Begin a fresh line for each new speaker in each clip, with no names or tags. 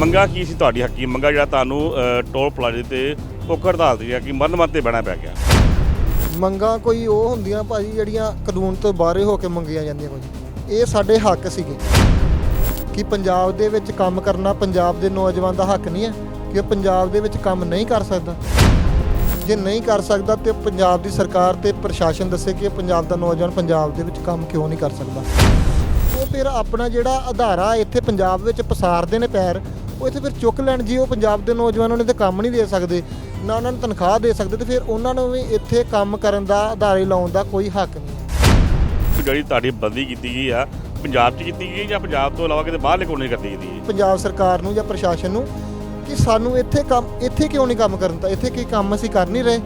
ਮੰਗਾ ਕੀ ਸੀ ਤੁਹਾਡੀ ਹੱਕੀ? ਮੰਗਾ ਜਿਹੜਾ ਤੁਹਾਨੂੰ ਟੋਲ ਪਲਾਜ਼ੇ ਤੇ ਭੁੱਖ ਹੜਤਾਲ ਦੀ ਹੈ ਕਿ ਮਰਨ ਮਰਨ ਤੇ ਬਹਿਣਾ ਪੈ ਗਿਆ।
ਮੰਗਾਂ ਕੋਈ ਉਹ ਹੁੰਦੀਆਂ ਭਾਜੀ ਜਿਹੜੀਆਂ ਕਾਨੂੰਨ ਤੋਂ ਬਾਹਰੇ ਹੋ ਕੇ ਮੰਗੀਆਂ ਜਾਂਦੀਆਂ ਕੁਝ ਇਹ ਸਾਡੇ ਹੱਕ ਸੀਗੇ। ਕਿ ਪੰਜਾਬ ਦੇ ਵਿੱਚ ਕੰਮ ਕਰਨਾ ਪੰਜਾਬ ਦੇ ਨੌਜਵਾਨ ਦਾ ਹੱਕ ਨਹੀਂ ਹੈ, ਕਿ ਉਹ ਪੰਜਾਬ ਦੇ ਵਿੱਚ ਕੰਮ ਨਹੀਂ ਕਰ ਸਕਦਾ। ਜੇ ਨਹੀਂ ਕਰ ਸਕਦਾ ਤੇ ਪੰਜਾਬ ਦੀ ਸਰਕਾਰ ਤੇ ਪ੍ਰਸ਼ਾਸਨ ਦੱਸੇ ਕਿ ਪੰਜਾਬ ਦਾ ਨੌਜਵਾਨ ਪੰਜਾਬ ਦੇ ਵਿੱਚ ਕੰਮ ਕਿਉਂ ਨਹੀਂ ਕਰ ਸਕਦਾ। ਉਹ ਫਿਰ ਆਪਣਾ ਜਿਹੜਾ ਅਧਾਰਾ ਇੱਥੇ ਪੰਜਾਬ ਵਿੱਚ ਪਸਾਰਦੇ ਨੇ ਪੈਰ ਉਹ ਇੱਥੇ ਫਿਰ ਚੁੱਕ ਲੈਣ ਜੀ ਉਹ ਪੰਜਾਬ ਦੇ ਨੌਜਵਾਨਾਂ ਨੂੰ ਤੇ ਕੰਮ ਨਹੀਂ ਦੇ ਸਕਦੇ ਨਾ ਉਹਨਾਂ ਨੂੰ ਤਨਖਾਹ ਦੇ ਸਕਦੇ ਤੇ ਫਿਰ ਉਹਨਾਂ ਨੂੰ ਵੀ ਇੱਥੇ ਕੰਮ ਕਰਨ ਦਾ ਆਧਾਰੇ ਲਾਉਣ ਦਾ ਕੋਈ ਹੱਕ ਨਹੀਂ
ਜਿਹੜੀ ਤੁਹਾਡੀ ਬਦਲੀ ਕੀਤੀ ਗਈ ਆ ਪੰਜਾਬ 'ਚ ਕੀਤੀ ਗਈ ਜਾਂ ਪੰਜਾਬ ਤੋਂ ਇਲਾਵਾ ਕਿਤੇ ਬਾਹਰਲੇ ਕੋਨੇ ਕਰਦੀ ਗਈ? ਹੈ
ਪੰਜਾਬ ਸਰਕਾਰ ਨੂੰ ਜਾਂ ਪ੍ਰਸ਼ਾਸਨ ਨੂੰ ਕਿ ਸਾਨੂੰ ਇੱਥੇ ਕੰਮ ਇੱਥੇ ਕਿਉਂ ਨਹੀਂ ਕੰਮ ਕਰਨ ਦਾ ਇੱਥੇ ਕੀ ਕੰਮ ਅਸੀਂ ਕਰ ਨਹੀਂ ਰਹੇ?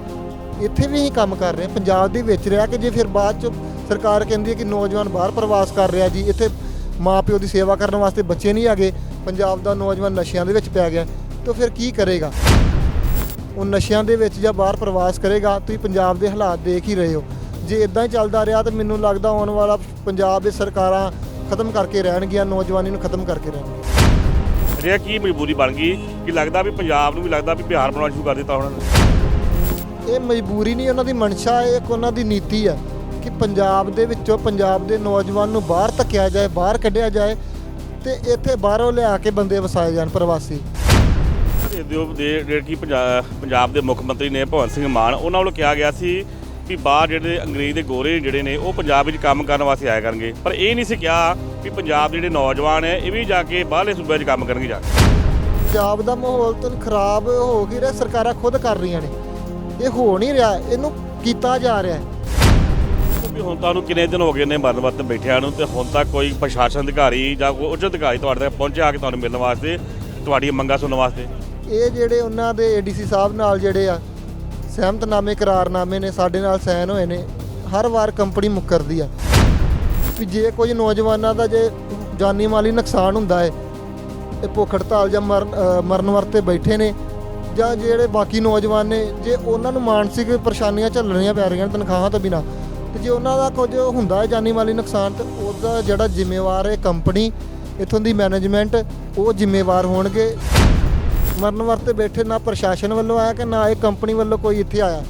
ਇੱਥੇ ਵੀ ਅਸੀਂ ਕੰਮ ਕਰ ਰਹੇ। ਪੰਜਾਬ ਦੇ ਵਿੱਚ ਰਿਹਾ ਕਿ ਜੇ ਫਿਰ ਬਾਅਦ ਚ ਸਰਕਾਰ ਕਹਿੰਦੀ ਹੈ ਕਿ ਨੌਜਵਾਨ ਬਾਹਰ ਪ੍ਰਵਾਸ ਕਰ ਰਿਹਾ ਜੀ ਇੱਥੇ ਮਾਪਿਓ ਦੀ ਸੇਵਾ ਕਰਨ ਵਾਸਤੇ ਬੱਚੇ ਨਹੀਂ ਹੈਗੇ ਪੰਜਾਬ ਦਾ ਨੌਜਵਾਨ ਨਸ਼ਿਆਂ ਦੇ ਵਿੱਚ ਪੈ ਗਿਆ ਤਾਂ ਫਿਰ ਕੀ ਕਰੇਗਾ? ਉਹ ਨਸ਼ਿਆਂ ਦੇ ਵਿੱਚ ਜਾਂ ਬਾਹਰ ਪ੍ਰਵਾਸ ਕਰੇਗਾ ਤੁਸੀਂ ਪੰਜਾਬ ਦੇ ਹਾਲਾਤ ਦੇਖ ਹੀ ਰਹੇ ਹੋ। ਜੇ ਇਦਾਂ ਹੀ ਚੱਲਦਾ ਰਿਹਾ ਤਾਂ ਮੈਨੂੰ ਲੱਗਦਾ ਆਉਣ ਵਾਲਾ ਪੰਜਾਬ ਦੇ ਸਰਕਾਰਾਂ ਖਤਮ ਕਰਕੇ ਰਹਿਣਗੀਆਂ ਨੌਜਵਾਨੀ ਨੂੰ ਖਤਮ ਕਰਕੇ ਰਹਿਣਗੀਆਂ।
ਰਿਆ ਕੀ ਮਜਬੂਰੀ ਬਣ ਗਈ ਕਿ ਲੱਗਦਾ ਵੀ ਪੰਜਾਬ ਨੂੰ ਵੀ ਲੱਗਦਾ ਵੀ ਬਿਹਾਰ ਬਣਾਉਣਾ ਸ਼ੁਰੂ ਕਰ ਦਿੱਤਾ ਉਹਨਾਂ ਨੇ?
ਇਹ ਮਜਬੂਰੀ ਨਹੀਂ ਉਹਨਾਂ ਦੀ ਮਨਸ਼ਾ ਹੈ ਇੱਕ ਉਹਨਾਂ ਦੀ ਨੀਤੀ ਹੈ ਕਿ ਪੰਜਾਬ ਦੇ ਵਿੱਚੋਂ ਪੰਜਾਬ ਦੇ ਨੌਜਵਾਨ ਨੂੰ ਬਾਹਰ ਧੱਕਿਆ ਜਾਏ ਬਾਹਰ ਕੱਢਿਆ ਜਾਏ ਤੇ ਇੱਥੇ ਬਾਹਰੋਂ ਲਿਆ ਕੇ ਬੰਦੇ ਵਸਾਏ ਜਾਣ ਪ੍ਰਵਾਸੀ।
ਦੇ ਦਿਓ ਦੇ ਜਿਹੜੇ ਕਿ ਪੰਜਾ- ਪੰਜਾਬ ਦੇ ਮੁੱਖ ਮੰਤਰੀ ਨੇ ਭਗਵੰਤ ਸਿੰਘ ਮਾਨ ਉਹਨਾਂ ਵੱਲੋਂ ਕਿਹਾ ਗਿਆ ਸੀ ਵੀ ਬਾਹਰ ਜਿਹੜੇ ਅੰਗਰੇਜ਼ ਦੇ ਗੋਰੇ ਜਿਹੜੇ ਨੇ ਉਹ ਪੰਜਾਬ ਵਿੱਚ ਕੰਮ ਕਰਨ ਵਾਸਤੇ ਆਇਆ ਕਰਨਗੇ। ਪਰ ਇਹ ਨਹੀਂ ਸੀ ਕਿਹਾ ਵੀ ਪੰਜਾਬ ਦੇ ਜਿਹੜੇ ਨੌਜਵਾਨ ਹੈ ਇਹ ਵੀ ਜਾ ਕੇ ਬਾਹਰਲੇ ਸੂਬਿਆਂ 'ਚ ਕੰਮ ਕਰਨਗੇ ਜਾ ਕੇ।
ਪੰਜਾਬ ਦਾ ਮਾਹੌਲ ਤਾਂ ਖਰਾਬ ਹੋ ਹੀ ਰਿਹਾ ਸਰਕਾਰਾਂ ਖੁਦ ਕਰ ਰਹੀਆਂ ਨੇ। ਇਹ ਹੋ ਨਹੀਂ ਰਿਹਾ ਇਹਨੂੰ ਕੀਤਾ ਜਾ ਰਿਹਾ ਹੈ।
ਵੀ ਹੁਣ ਤੁਹਾਨੂੰ ਕਿੰਨੇ ਦਿਨ ਹੋ ਗਏ ਨੇ ਮਰਨ ਵਰਤ ਬੈਠਿਆਂ ਨੂੰ ਤੇ ਹੁਣ ਤੱਕ ਕੋਈ ਪ੍ਰਸ਼ਾਸਨ ਅਧਿਕਾਰੀ ਜਾਂ ਕੋਈ ਉੱਚ ਅਧਿਕਾਰੀ ਤੁਹਾਡੇ ਤੱਕ ਪਹੁੰਚਿਆ ਕਿ ਤੁਹਾਨੂੰ ਮਿਲਣ ਵਾਸਤੇ, ਤੁਹਾਡੀਆਂ ਮੰਗਾਂ ਸੁਣਨ ਵਾਸਤੇ?
ਇਹ ਜਿਹੜੇ ਉਹਨਾਂ ਦੇ ਏਡੀਸੀ ਸਾਹਿਬ ਨਾਲ ਜਿਹੜੇ ਆ, ਸਹਿਮਤਨਾਮੇ ਕਰਾਰਨਾਮੇ ਨੇ, ਸਾਡੇ ਨਾਲ ਸਾਈਨ ਹੋਏ ਨੇ, ਹਰ ਵਾਰ ਕੰਪਨੀ ਮੁੱਕਰਦੀ ਆ। ਵੀ ਜੇ ਕੋਈ ਨੌਜਵਾਨਾਂ ਦਾ ਜੇ ਜਾਨੀ ਮਾਲੀ ਨੁਕਸਾਨ ਹੁੰਦਾ ਹੈ ਇਹ ਭੁੱਖ ਹੜਤਾਲ ਜਾਂ ਮਰਨ ਮਰਨ ਵਰਤੇ ਬੈਠੇ ਨੇ, ਜਾਂ ਜਿਹੜੇ ਬਾਕੀ ਨੌਜਵਾਨ ਨੇ, ਜੇ ਉਹਨਾਂ ਨੂੰ ਮਾਨਸਿਕ ਪਰੇਸ਼ਾਨੀਆਂ ਝੱਲਣੀਆਂ ਪੈ ਰਹੀਆਂ ਨੇ ਤਨਖਾਹਾਂ ਤੋਂ ਬਿਨਾ ਤੇ ਜੇ ਉਹਨਾਂ ਦਾ ਕੁਝ ਹੁੰਦਾ ਹੈ ਜਾਨੀ ਮਾਲੀ ਨੁਕਸਾਨ, ਤੇ ਉਹਦਾ ਜਿਹੜਾ ਜ਼ਿੰਮੇਵਾਰ ਹੈ ਕੰਪਨੀ, ਇਥੋਂ ਦੀ ਮੈਨੇਜਮੈਂਟ, ਉਹ ਜ਼ਿੰਮੇਵਾਰ ਹੋਣਗੇ। ਮਰਨ ਵਰਤੇ ਬੈਠੇ ਨਾ ਪ੍ਰਸ਼ਾਸਨ ਵੱਲੋਂ ਆਇਆ ਕਿ ਨਾ ਇਹ ਕੰਪਨੀ ਵੱਲੋਂ ਕੋਈ ਇੱਥੇ ਆਇਆ।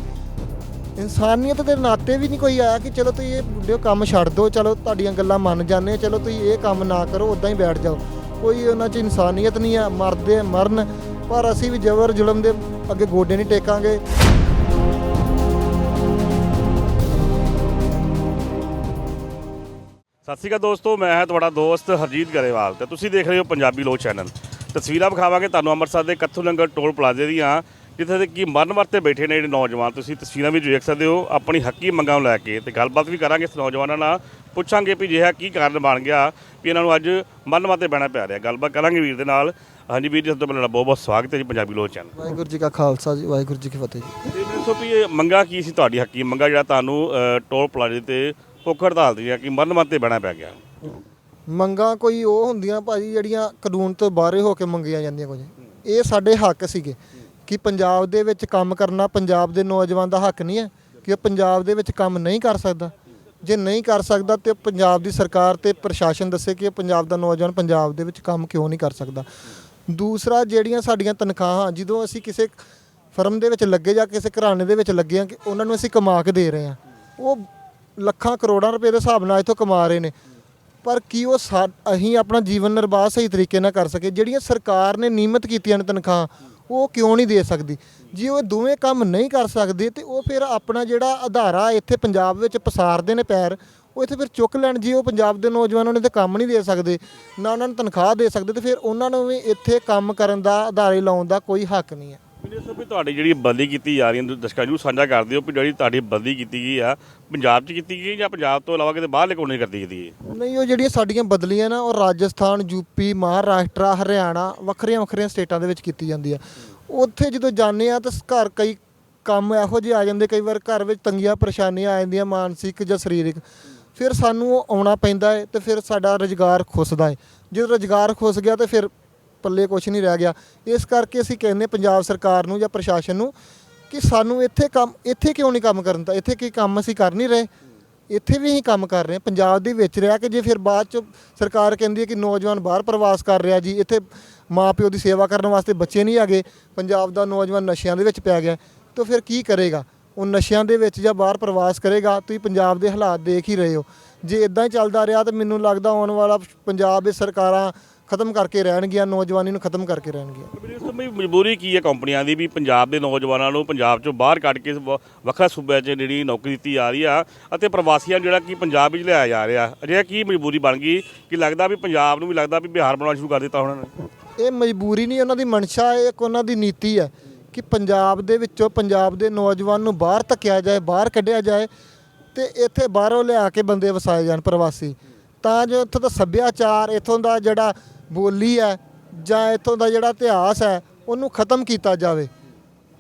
ਇਨਸਾਨੀਅਤ ਦੇ ਨਾਤੇ ਵੀ ਨਹੀਂ ਕੋਈ ਆਇਆ ਕਿ ਚਲੋ ਤੁਸੀਂ ਇਹ ਵੀਡੀਓ ਕੰਮ ਛੱਡ ਦਿਓ, ਚਲੋ ਤੁਹਾਡੀਆਂ ਗੱਲਾਂ ਮੰਨ ਜਾਂਦੇ ਚਲੋ ਤੁਸੀਂ ਇਹ ਕੰਮ ਨਾ ਕਰੋ ਉਦਾਂ ਹੀ ਬੈਠ ਜਾਓ। ਕੋਈ ਉਹਨਾਂ 'ਚ ਇਨਸਾਨੀਅਤ ਨਹੀਂ ਆ, ਮਰਦੇ ਮਰਨ। ਪਰ ਅਸੀਂ ਵੀ ਜ਼ਬਰ ਜ਼ੁਲਮ ਦੇ ਅੱਗੇ ਗੋਡੇ ਨਹੀਂ ਟੇਕਾਂਗੇ।
ਸਤਿ ਸ਼੍ਰੀ ਅਕਾਲ ਦੋਸਤੋ ਮੈਂ ਹਾਂ ਤੁਹਾਡਾ ਦੋਸਤ ਹਰਜੀਤ ਗਰੇਵਾਲ ਤੇ ਤੁਸੀਂ ਦੇਖ ਰਹੇ ਹੋ ਪੰਜਾਬੀ ਲੋਕ ਚੈਨਲ। ਤਸਵੀਰਾਂ ਵਿਖਾਵਾਂਗੇ ਤੁਹਾਨੂੰ ਅੰਮ੍ਰਿਤਸਰ ਦੇ ਕੱਥੂ ਲੰਗਰ ਟੋਲ ਪਲਾਜ਼ੇ ਦੀਆਂ ਜਿੱਥੇ ਦੇ ਕੀ ਮਰਨ ਵਰਤੇ ਬੈਠੇ ਨੇ ਜਿਹੜੇ ਨੌਜਵਾਨ। ਤੁਸੀਂ ਤਸਵੀਰਾਂ ਵਿੱਚ ਵੇਖ ਸਕਦੇ ਹੋ ਆਪਣੀ ਹੱਕੀ ਮੰਗਾਂ ਨੂੰ ਲੈ ਕੇ ਤੇ ਗੱਲਬਾਤ ਵੀ ਕਰਾਂਗੇ ਇਸ ਨੌਜਵਾਨਾਂ ਨਾਲ। ਪੁੱਛਾਂਗੇ ਵੀ ਜਿਹਾ ਕੀ ਕਾਰਨ ਬਣ ਗਿਆ ਵੀ ਇਹਨਾਂ ਨੂੰ ਅੱਜ ਮਰਨ ਵਰਤੇ ਬਹਿਣਾ ਪੈ ਰਿਹਾ। ਗੱਲਬਾਤ ਕਰਾਂਗੇ ਵੀਰ ਦੇ ਨਾਲ। ਹਾਂਜੀ ਵੀਰ ਜੀ ਸਭ ਤੋਂ ਪਹਿਲਾਂ ਬਹੁਤ ਬਹੁਤ ਸਵਾਗਤ ਹੈ ਜੀ ਪੰਜਾਬੀ ਲੋਕ ਚੈਨਲ।
ਵਾਹਿਗੁਰੂ ਜੀ ਕਾ ਖਾਲਸਾ ਜੀ ਵਾਹਿਗੁਰੂ ਜੀ ਕੀ ਫਤਿਹ ਜੀ।
ਤੇ ਦੱਸੋ ਵੀ ਇਹ ਮੰਗਾ ਕੀ ਸੀ ਤੁਹਾਡੀ ਹੱਕੀ ਮੰਗਾ ਜਿਹੜਾ ਤੁਹਾਨੂੰ ਟੋਲ ਪਲਾਜ਼ੇ ਤੇ ਭੁੱਖ ਹੜਤਾਲ ਦੀ ਹੈ ਕਿ ਮਰਨ ਵਰਤੇ ਬਹਿਣਾ ਪੈ ਗਿਆ।
ਮੰਗਾਂ ਕੋਈ ਉਹ ਹੁੰਦੀਆਂ ਭਾਜੀ ਜਿਹੜੀਆਂ ਕਾਨੂੰਨ ਤੋਂ ਬਾਹਰੇ ਹੋ ਕੇ ਮੰਗੀਆਂ ਜਾਂਦੀਆਂ ਕੁਝ। ਇਹ ਸਾਡੇ ਹੱਕ ਸੀਗੇ ਕਿ ਪੰਜਾਬ ਦੇ ਵਿੱਚ ਕੰਮ ਕਰਨਾ ਪੰਜਾਬ ਦੇ ਨੌਜਵਾਨ ਦਾ ਹੱਕ ਨਹੀਂ ਹੈ ਕਿ ਉਹ ਪੰਜਾਬ ਦੇ ਵਿੱਚ ਕੰਮ ਨਹੀਂ ਕਰ ਸਕਦਾ। ਜੇ ਨਹੀਂ ਕਰ ਸਕਦਾ ਤੇ ਪੰਜਾਬ ਦੀ ਸਰਕਾਰ ਤੇ ਪ੍ਰਸ਼ਾਸਨ ਦੱਸੇ ਕਿ ਪੰਜਾਬ ਦਾ ਨੌਜਵਾਨ ਪੰਜਾਬ ਦੇ ਵਿੱਚ ਕੰਮ ਕਿਉਂ ਨਹੀਂ ਕਰ ਸਕਦਾ। ਦੂਸਰਾ ਜਿਹੜੀਆਂ ਸਾਡੀਆਂ ਤਨਖਾਹਾਂ, ਜਦੋਂ ਅਸੀਂ ਕਿਸੇ ਫਰਮ ਦੇ ਵਿੱਚ ਲੱਗੇ ਜਾਂ ਕਿਸੇ ਘਰਾਣੇ ਦੇ ਵਿੱਚ ਲੱਗੇ ਆ ਕਿ ਉਹਨਾਂ ਨੂੰ ਅਸੀਂ ਕਮਾ ਕੇ ਦੇ ਰਹੇ ਹਾਂ, ਉਹ ਲੱਖਾਂ ਕਰੋੜਾਂ ਰੁਪਏ ਦੇ ਹਿਸਾਬ ਨਾਲ ਇੱਥੋਂ ਕਮਾ ਰਹੇ ਨੇ। ਪਰ ਕੀ ਉਹ ਸਾ- ਅਸੀਂ ਆਪਣਾ ਜੀਵਨ ਨਿਰਵਾਹ ਸਹੀ ਤਰੀਕੇ ਨਾਲ ਕਰ ਸਕੇ ਜਿਹੜੀਆਂ ਸਰਕਾਰ ਨੇ ਨਿਯਮਤ ਕੀਤੀਆਂ ਨੇ ਤਨਖਾਹਾਂ, ਉਹ ਕਿਉਂ ਨਹੀਂ ਦੇ ਸਕਦੀ? ਜੇ ਉਹ ਦੋਵੇਂ ਕੰਮ ਨਹੀਂ ਕਰ ਸਕਦੇ, ਤੇ ਉਹ ਫਿਰ ਆਪਣਾ ਜਿਹੜਾ ਆਧਾਰਾ ਇੱਥੇ ਪੰਜਾਬ ਵਿੱਚ ਪਸਾਰਦੇ ਨੇ ਪੈਰ, ਉਹ ਇੱਥੇ ਫਿਰ ਚੁੱਕ ਲੈਣ। ਜੀ ਉਹ ਪੰਜਾਬ ਦੇ ਨੌਜਵਾਨਾਂ ਨੂੰ ਤੇ ਕੰਮ ਨਹੀਂ ਦੇ ਸਕਦੇ, ਨਾ ਉਹਨਾਂ ਨੂੰ ਤਨਖਾਹ ਦੇ ਸਕਦੇ, ਤੇ ਫਿਰ ਉਹਨਾਂ ਨੂੰ ਵੀ ਇੱਥੇ ਕੰਮ ਕਰਨ ਦਾ ਆਧਾਰੇ ਲਾਉਣ ਦਾ ਕੋਈ ਹੱਕ ਨਹੀਂ ਹੈ।
ਮੈਨੂੰ ਵੀ ਤੁਹਾਡੀ ਜਿਹੜੀ ਬਦਲੀ ਕੀਤੀ ਜਾ ਰਹੀ ਹੈ ਦਰਸ਼ਕਾਂ ਨੂੰ ਸਾਂਝਾ ਕਰਦੇ ਹੋ ਵੀ ਜਿਹੜੀ ਤੁਹਾਡੀ ਬਦਲੀ ਕੀਤੀ ਗਈ ਆ, ਪੰਜਾਬ 'ਚ ਕੀਤੀ ਗਈ ਜਾਂ ਪੰਜਾਬ ਤੋਂ ਇਲਾਵਾ ਕਿਤੇ ਬਾਹਰਲੇ ਕੋਨੇ ਕਰਦੀ ਗਈ ਹੈ?
ਨਹੀਂ, ਉਹ ਜਿਹੜੀਆਂ ਸਾਡੀਆਂ ਬਦਲੀਆਂ ਨਾ, ਉਹ ਰਾਜਸਥਾਨ ਯੂਪੀ ਮਹਾਰਾਸ਼ਟਰ, ਹਰਿਆਣਾ, ਵੱਖਰੀਆਂ ਵੱਖਰੀਆਂ ਸਟੇਟਾਂ ਦੇ ਵਿੱਚ ਕੀਤੀ ਜਾਂਦੀ ਆ। ਉੱਥੇ ਜਦੋਂ ਜਾਂਦੇ ਆ ਤਾਂ ਘਰ ਕਈ ਕੰਮ ਇਹੋ ਜਿਹੇ ਆ ਜਾਂਦੇ, ਕਈ ਵਾਰ ਘਰ ਵਿੱਚ ਤੰਗੀਆਂ, ਪਰੇਸ਼ਾਨੀਆਂ ਆ ਜਾਂਦੀਆਂ, ਮਾਨਸਿਕ ਜਾਂ ਸਰੀਰਕ। ਫਿਰ ਸਾਨੂੰ ਉਹ ਆਉਣਾ ਪੈਂਦਾ ਹੈ ਤੇ ਫਿਰ ਸਾਡਾ ਰੁਜ਼ਗਾਰ ਖੁੱਸਦਾ ਹੈ ਜੇ ਰੁਜ਼ਗਾਰ ਖੁੱਸ ਗਿਆ ਤੇ ਫਿਰ ਪੱਲੇ ਕੁਝ ਨਹੀਂ ਰਹਿ ਗਿਆ। ਇਸ ਕਰਕੇ ਅਸੀਂ ਕਹਿੰਦੇ ਪੰਜਾਬ ਸਰਕਾਰ ਨੂੰ ਜਾਂ ਪ੍ਰਸ਼ਾਸਨ ਨੂੰ ਕਿ ਸਾਨੂੰ ਇੱਥੇ ਕੰਮ, ਇੱਥੇ ਕਿਉਂ ਨਹੀਂ ਕੰਮ ਕਰਨ ਤਾਂ ਇੱਥੇ ਕੀ ਕੰਮ ਅਸੀਂ ਕਰ ਨਹੀਂ ਰਹੇ? ਇੱਥੇ ਵੀ ਅਸੀਂ ਕੰਮ ਕਰ ਰਹੇ ਪੰਜਾਬ ਦੇ ਵਿੱਚ ਰਿਹਾ ਕਿ ਜੇ ਫਿਰ ਬਾਅਦ ਚ ਸਰਕਾਰ ਕਹਿੰਦੀ ਹੈ ਕਿ ਨੌਜਵਾਨ ਬਾਹਰ ਪ੍ਰਵਾਸ ਕਰ ਰਿਹਾ ਜੀ, ਇੱਥੇ ਮਾਪਿਓ ਦੀ ਸੇਵਾ ਕਰਨ ਵਾਸਤੇ ਬੱਚੇ ਨਹੀਂ ਹੈਗੇ, ਪੰਜਾਬ ਦਾ ਨੌਜਵਾਨ ਨਸ਼ਿਆਂ ਦੇ ਵਿੱਚ ਪੈ ਗਿਆ, ਤਾਂ ਫਿਰ ਕੀ ਕਰੇਗਾ? ਉਹ ਨਸ਼ਿਆਂ ਦੇ ਵਿੱਚ ਜਾਂ ਬਾਹਰ ਪ੍ਰਵਾਸ ਕਰੇਗਾ? ਤੁਸੀਂ ਪੰਜਾਬ ਦੇ ਹਾਲਾਤ ਦੇਖ ਹੀ ਰਹੇ ਹੋ। ਜੇ ਇਦਾਂ ਹੀ ਚੱਲਦਾ ਰਿਹਾ ਤਾਂ ਮੈਨੂੰ ਲੱਗਦਾ ਆਉਣ ਵਾਲਾ ਪੰਜਾਬ ਵਿੱਚ ਸਰਕਾਰਾਂ ਖਤਮ ਕਰਕੇ ਰਹਿਣਗੀਆਂ ਨੌਜਵਾਨੀ ਨੂੰ ਖਤਮ ਕਰਕੇ ਰਹਿਣਗੀਆਂ।
ਇਸ ਤੋਂ ਵੀ ਮਜਬੂਰੀ ਕੀ ਹੈ ਕੰਪਨੀਆਂ ਦੀ ਵੀ ਪੰਜਾਬ ਦੇ ਨੌਜਵਾਨਾਂ ਨੂੰ ਪੰਜਾਬ ਚੋਂ ਬਾਹਰ ਕੱਢ ਕੇ ਵ- ਵੱਖਰਾ ਸੂਬਿਆਂ 'ਚ ਜਿਹੜੀ ਨੌਕਰੀ ਦਿੱਤੀ ਜਾ ਰਹੀ ਆ ਅਤੇ ਪ੍ਰਵਾਸੀਆਂ ਨੂੰ ਜਿਹੜਾ ਕਿ ਪੰਜਾਬ ਵਿੱਚ ਲਿਆਇਆ ਜਾ ਰਿਹਾ। ਅਜਿਹਾ ਕੀ ਮਜਬੂਰੀ ਬਣ ਗਈ ਕਿ ਲੱਗਦਾ ਵੀ ਪੰਜਾਬ ਨੂੰ ਵੀ ਲੱਗਦਾ ਵੀ ਬਿਹਾਰ ਬਣਾਉਣਾ ਸ਼ੁਰੂ ਕਰ ਦਿੱਤਾ ਉਹਨਾਂ ਨੇ?
ਇਹ ਮਜਬੂਰੀ ਨਹੀਂ ਉਹਨਾਂ ਦੀ ਮਨਸ਼ਾ ਹੈ ਇੱਕ ਉਹਨਾਂ ਦੀ ਨੀਤੀ ਹੈ ਕਿ ਪੰਜਾਬ ਦੇ ਵਿੱਚੋਂ ਪੰਜਾਬ ਦੇ ਨੌਜਵਾਨ ਨੂੰ ਬਾਹਰ ਧੱਕਿਆ ਜਾਏ ਬਾਹਰ ਕੱਢਿਆ ਜਾਏ ਤੇ ਇੱਥੇ ਬਾਹਰੋਂ ਲਿਆ ਕੇ ਬੰਦੇ ਵਸਾਏ ਜਾਣ ਪ੍ਰਵਾਸੀ। ਤਾਂ ਜੋ ਇੱਥੋਂ ਦਾ ਸੱਭਿਆਚਾਰ ਇੱਥੋਂ ਦਾ ਜਿਹੜਾ ਬੋਲੀ ਹੈ ਜਾਂ ਇੱਥੋਂ ਦਾ ਜਿਹੜਾ ਇਤਿਹਾਸ ਹੈ, ਉਹਨੂੰ ਖਤਮ ਕੀਤਾ ਜਾਵੇ।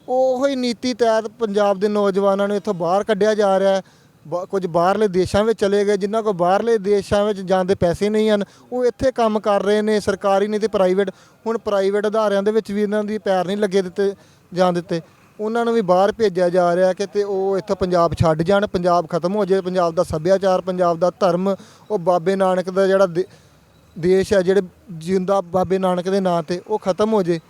ਉਹੋ ਹੀ ਨੀਤੀ ਤਹਿਤ ਪੰਜਾਬ ਦੇ ਨੌਜਵਾਨਾਂ ਨੂੰ ਇੱਥੋਂ ਬਾਹਰ ਕੱਢਿਆ ਜਾ ਰਿਹਾ ਹੈ। ਬ- ਕੁਝ ਬਾਹਰਲੇ ਦੇਸ਼ਾਂ ਵਿੱਚ ਚਲੇ ਗਏ, ਜਿਨ੍ਹਾਂ ਕੋਲ ਬਾਹਰਲੇ ਦੇਸ਼ਾਂ ਵਿੱਚ ਜਾਣ ਦੇ ਪੈਸੇ ਨਹੀਂ ਹਨ, ਉਹ ਇੱਥੇ ਕੰਮ ਕਰ ਰਹੇ ਨੇ, ਸਰਕਾਰੀ ਨਹੀਂ ਤੇ ਪ੍ਰਾਈਵੇਟ। ਹੁਣ ਪ੍ਰਾਈਵੇਟ ਅਦਾਰਿਆਂ ਦੇ ਵਿੱਚ ਵੀ ਇਹਨਾਂ ਦੀ ਪੈਰ ਨਹੀਂ ਲੱਗੇ ਦਿੱਤੇ, ਜਾਣ ਦਿੱਤੇ। ਉਹਨਾਂ ਨੂੰ ਵੀ ਬਾਹਰ ਭੇਜਿਆ ਜਾ ਰਿਹਾ ਕਿ ਤੇ ਉਹ ਇੱਥੋਂ ਪੰਜਾਬ ਛੱਡ ਜਾਣ, ਪੰਜਾਬ ਖਤਮ ਹੋ ਜਾਏ, ਪੰਜਾਬ ਦਾ ਸੱਭਿਆਚਾਰ, ਪੰਜਾਬ ਦਾ ਧਰਮ, ਉਹ ਬਾਬੇ ਨਾਨਕ ਦਾ ਜਿਹੜਾ ਦੇ- ਦੇਸ਼ ਹੈ ਜਿਹੜੇ ਜਿੰਦਾ ਬਾਬੇ ਨਾਨਕ ਦੇ ਨਾਂ ਤੇ ਉਹ ਖਤਮ ਹੋ ਜੇ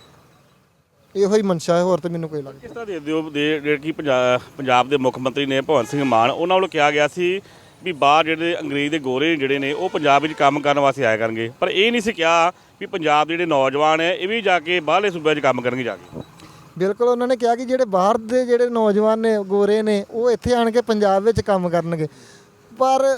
ਇਹੋ ਹੀ ਮਨਸ਼ਾ ਹੈ ਹੋਰ ਤੇ ਮੈਨੂੰ ਕੋਈ ਲੱਗਦਾ
ਕਿਸ ਤਰ੍ਹਾਂ ਦੇ ਜਿਹੜੇ ਕਿ ਪੰਜਾ- ਪੰਜਾਬ ਦੇ ਮੁੱਖ ਮੰਤਰੀ ਨੇ ਭਗਵੰਤ ਸਿੰਘ ਮਾਨ ਉਹਨਾਂ ਵੱਲੋਂ ਕਿਹਾ ਗਿਆ ਸੀ ਵੀ ਬਾਹਰ ਜਿਹੜੇ ਅੰਗਰੇਜ਼ ਦੇ ਗੋਰੇ ਜਿਹੜੇ ਨੇ ਉਹ ਪੰਜਾਬ ਵਿੱਚ ਕੰਮ ਕਰਨ ਵਾਸਤੇ ਆਇਆ ਕਰਨਗੇ। ਪਰ ਇਹ ਨਹੀਂ ਸੀ ਕਿਹਾ ਵੀ ਪੰਜਾਬ ਦੇ ਜਿਹੜੇ ਨੌਜਵਾਨ ਹੈ ਇਹ ਵੀ ਜਾ ਕੇ ਬਾਹਰਲੇ ਸੂਬਿਆਂ 'ਚ ਕੰਮ ਕਰਨਗੇ ਜਾ ਕੇ।
ਬਿਲਕੁਲ ਉਹਨਾਂ ਨੇ ਕਿਹਾ ਕਿ ਜਿਹੜੇ ਬਾਹਰ ਦੇ ਜਿਹੜੇ ਨੌਜਵਾਨ ਨੇ ਗੋਰੇ ਨੇ ਉਹ ਇੱਥੇ ਆਣ ਕੇ ਪੰਜਾਬ ਵਿੱਚ ਕੰਮ ਕਰਨਗੇ। ਪਰ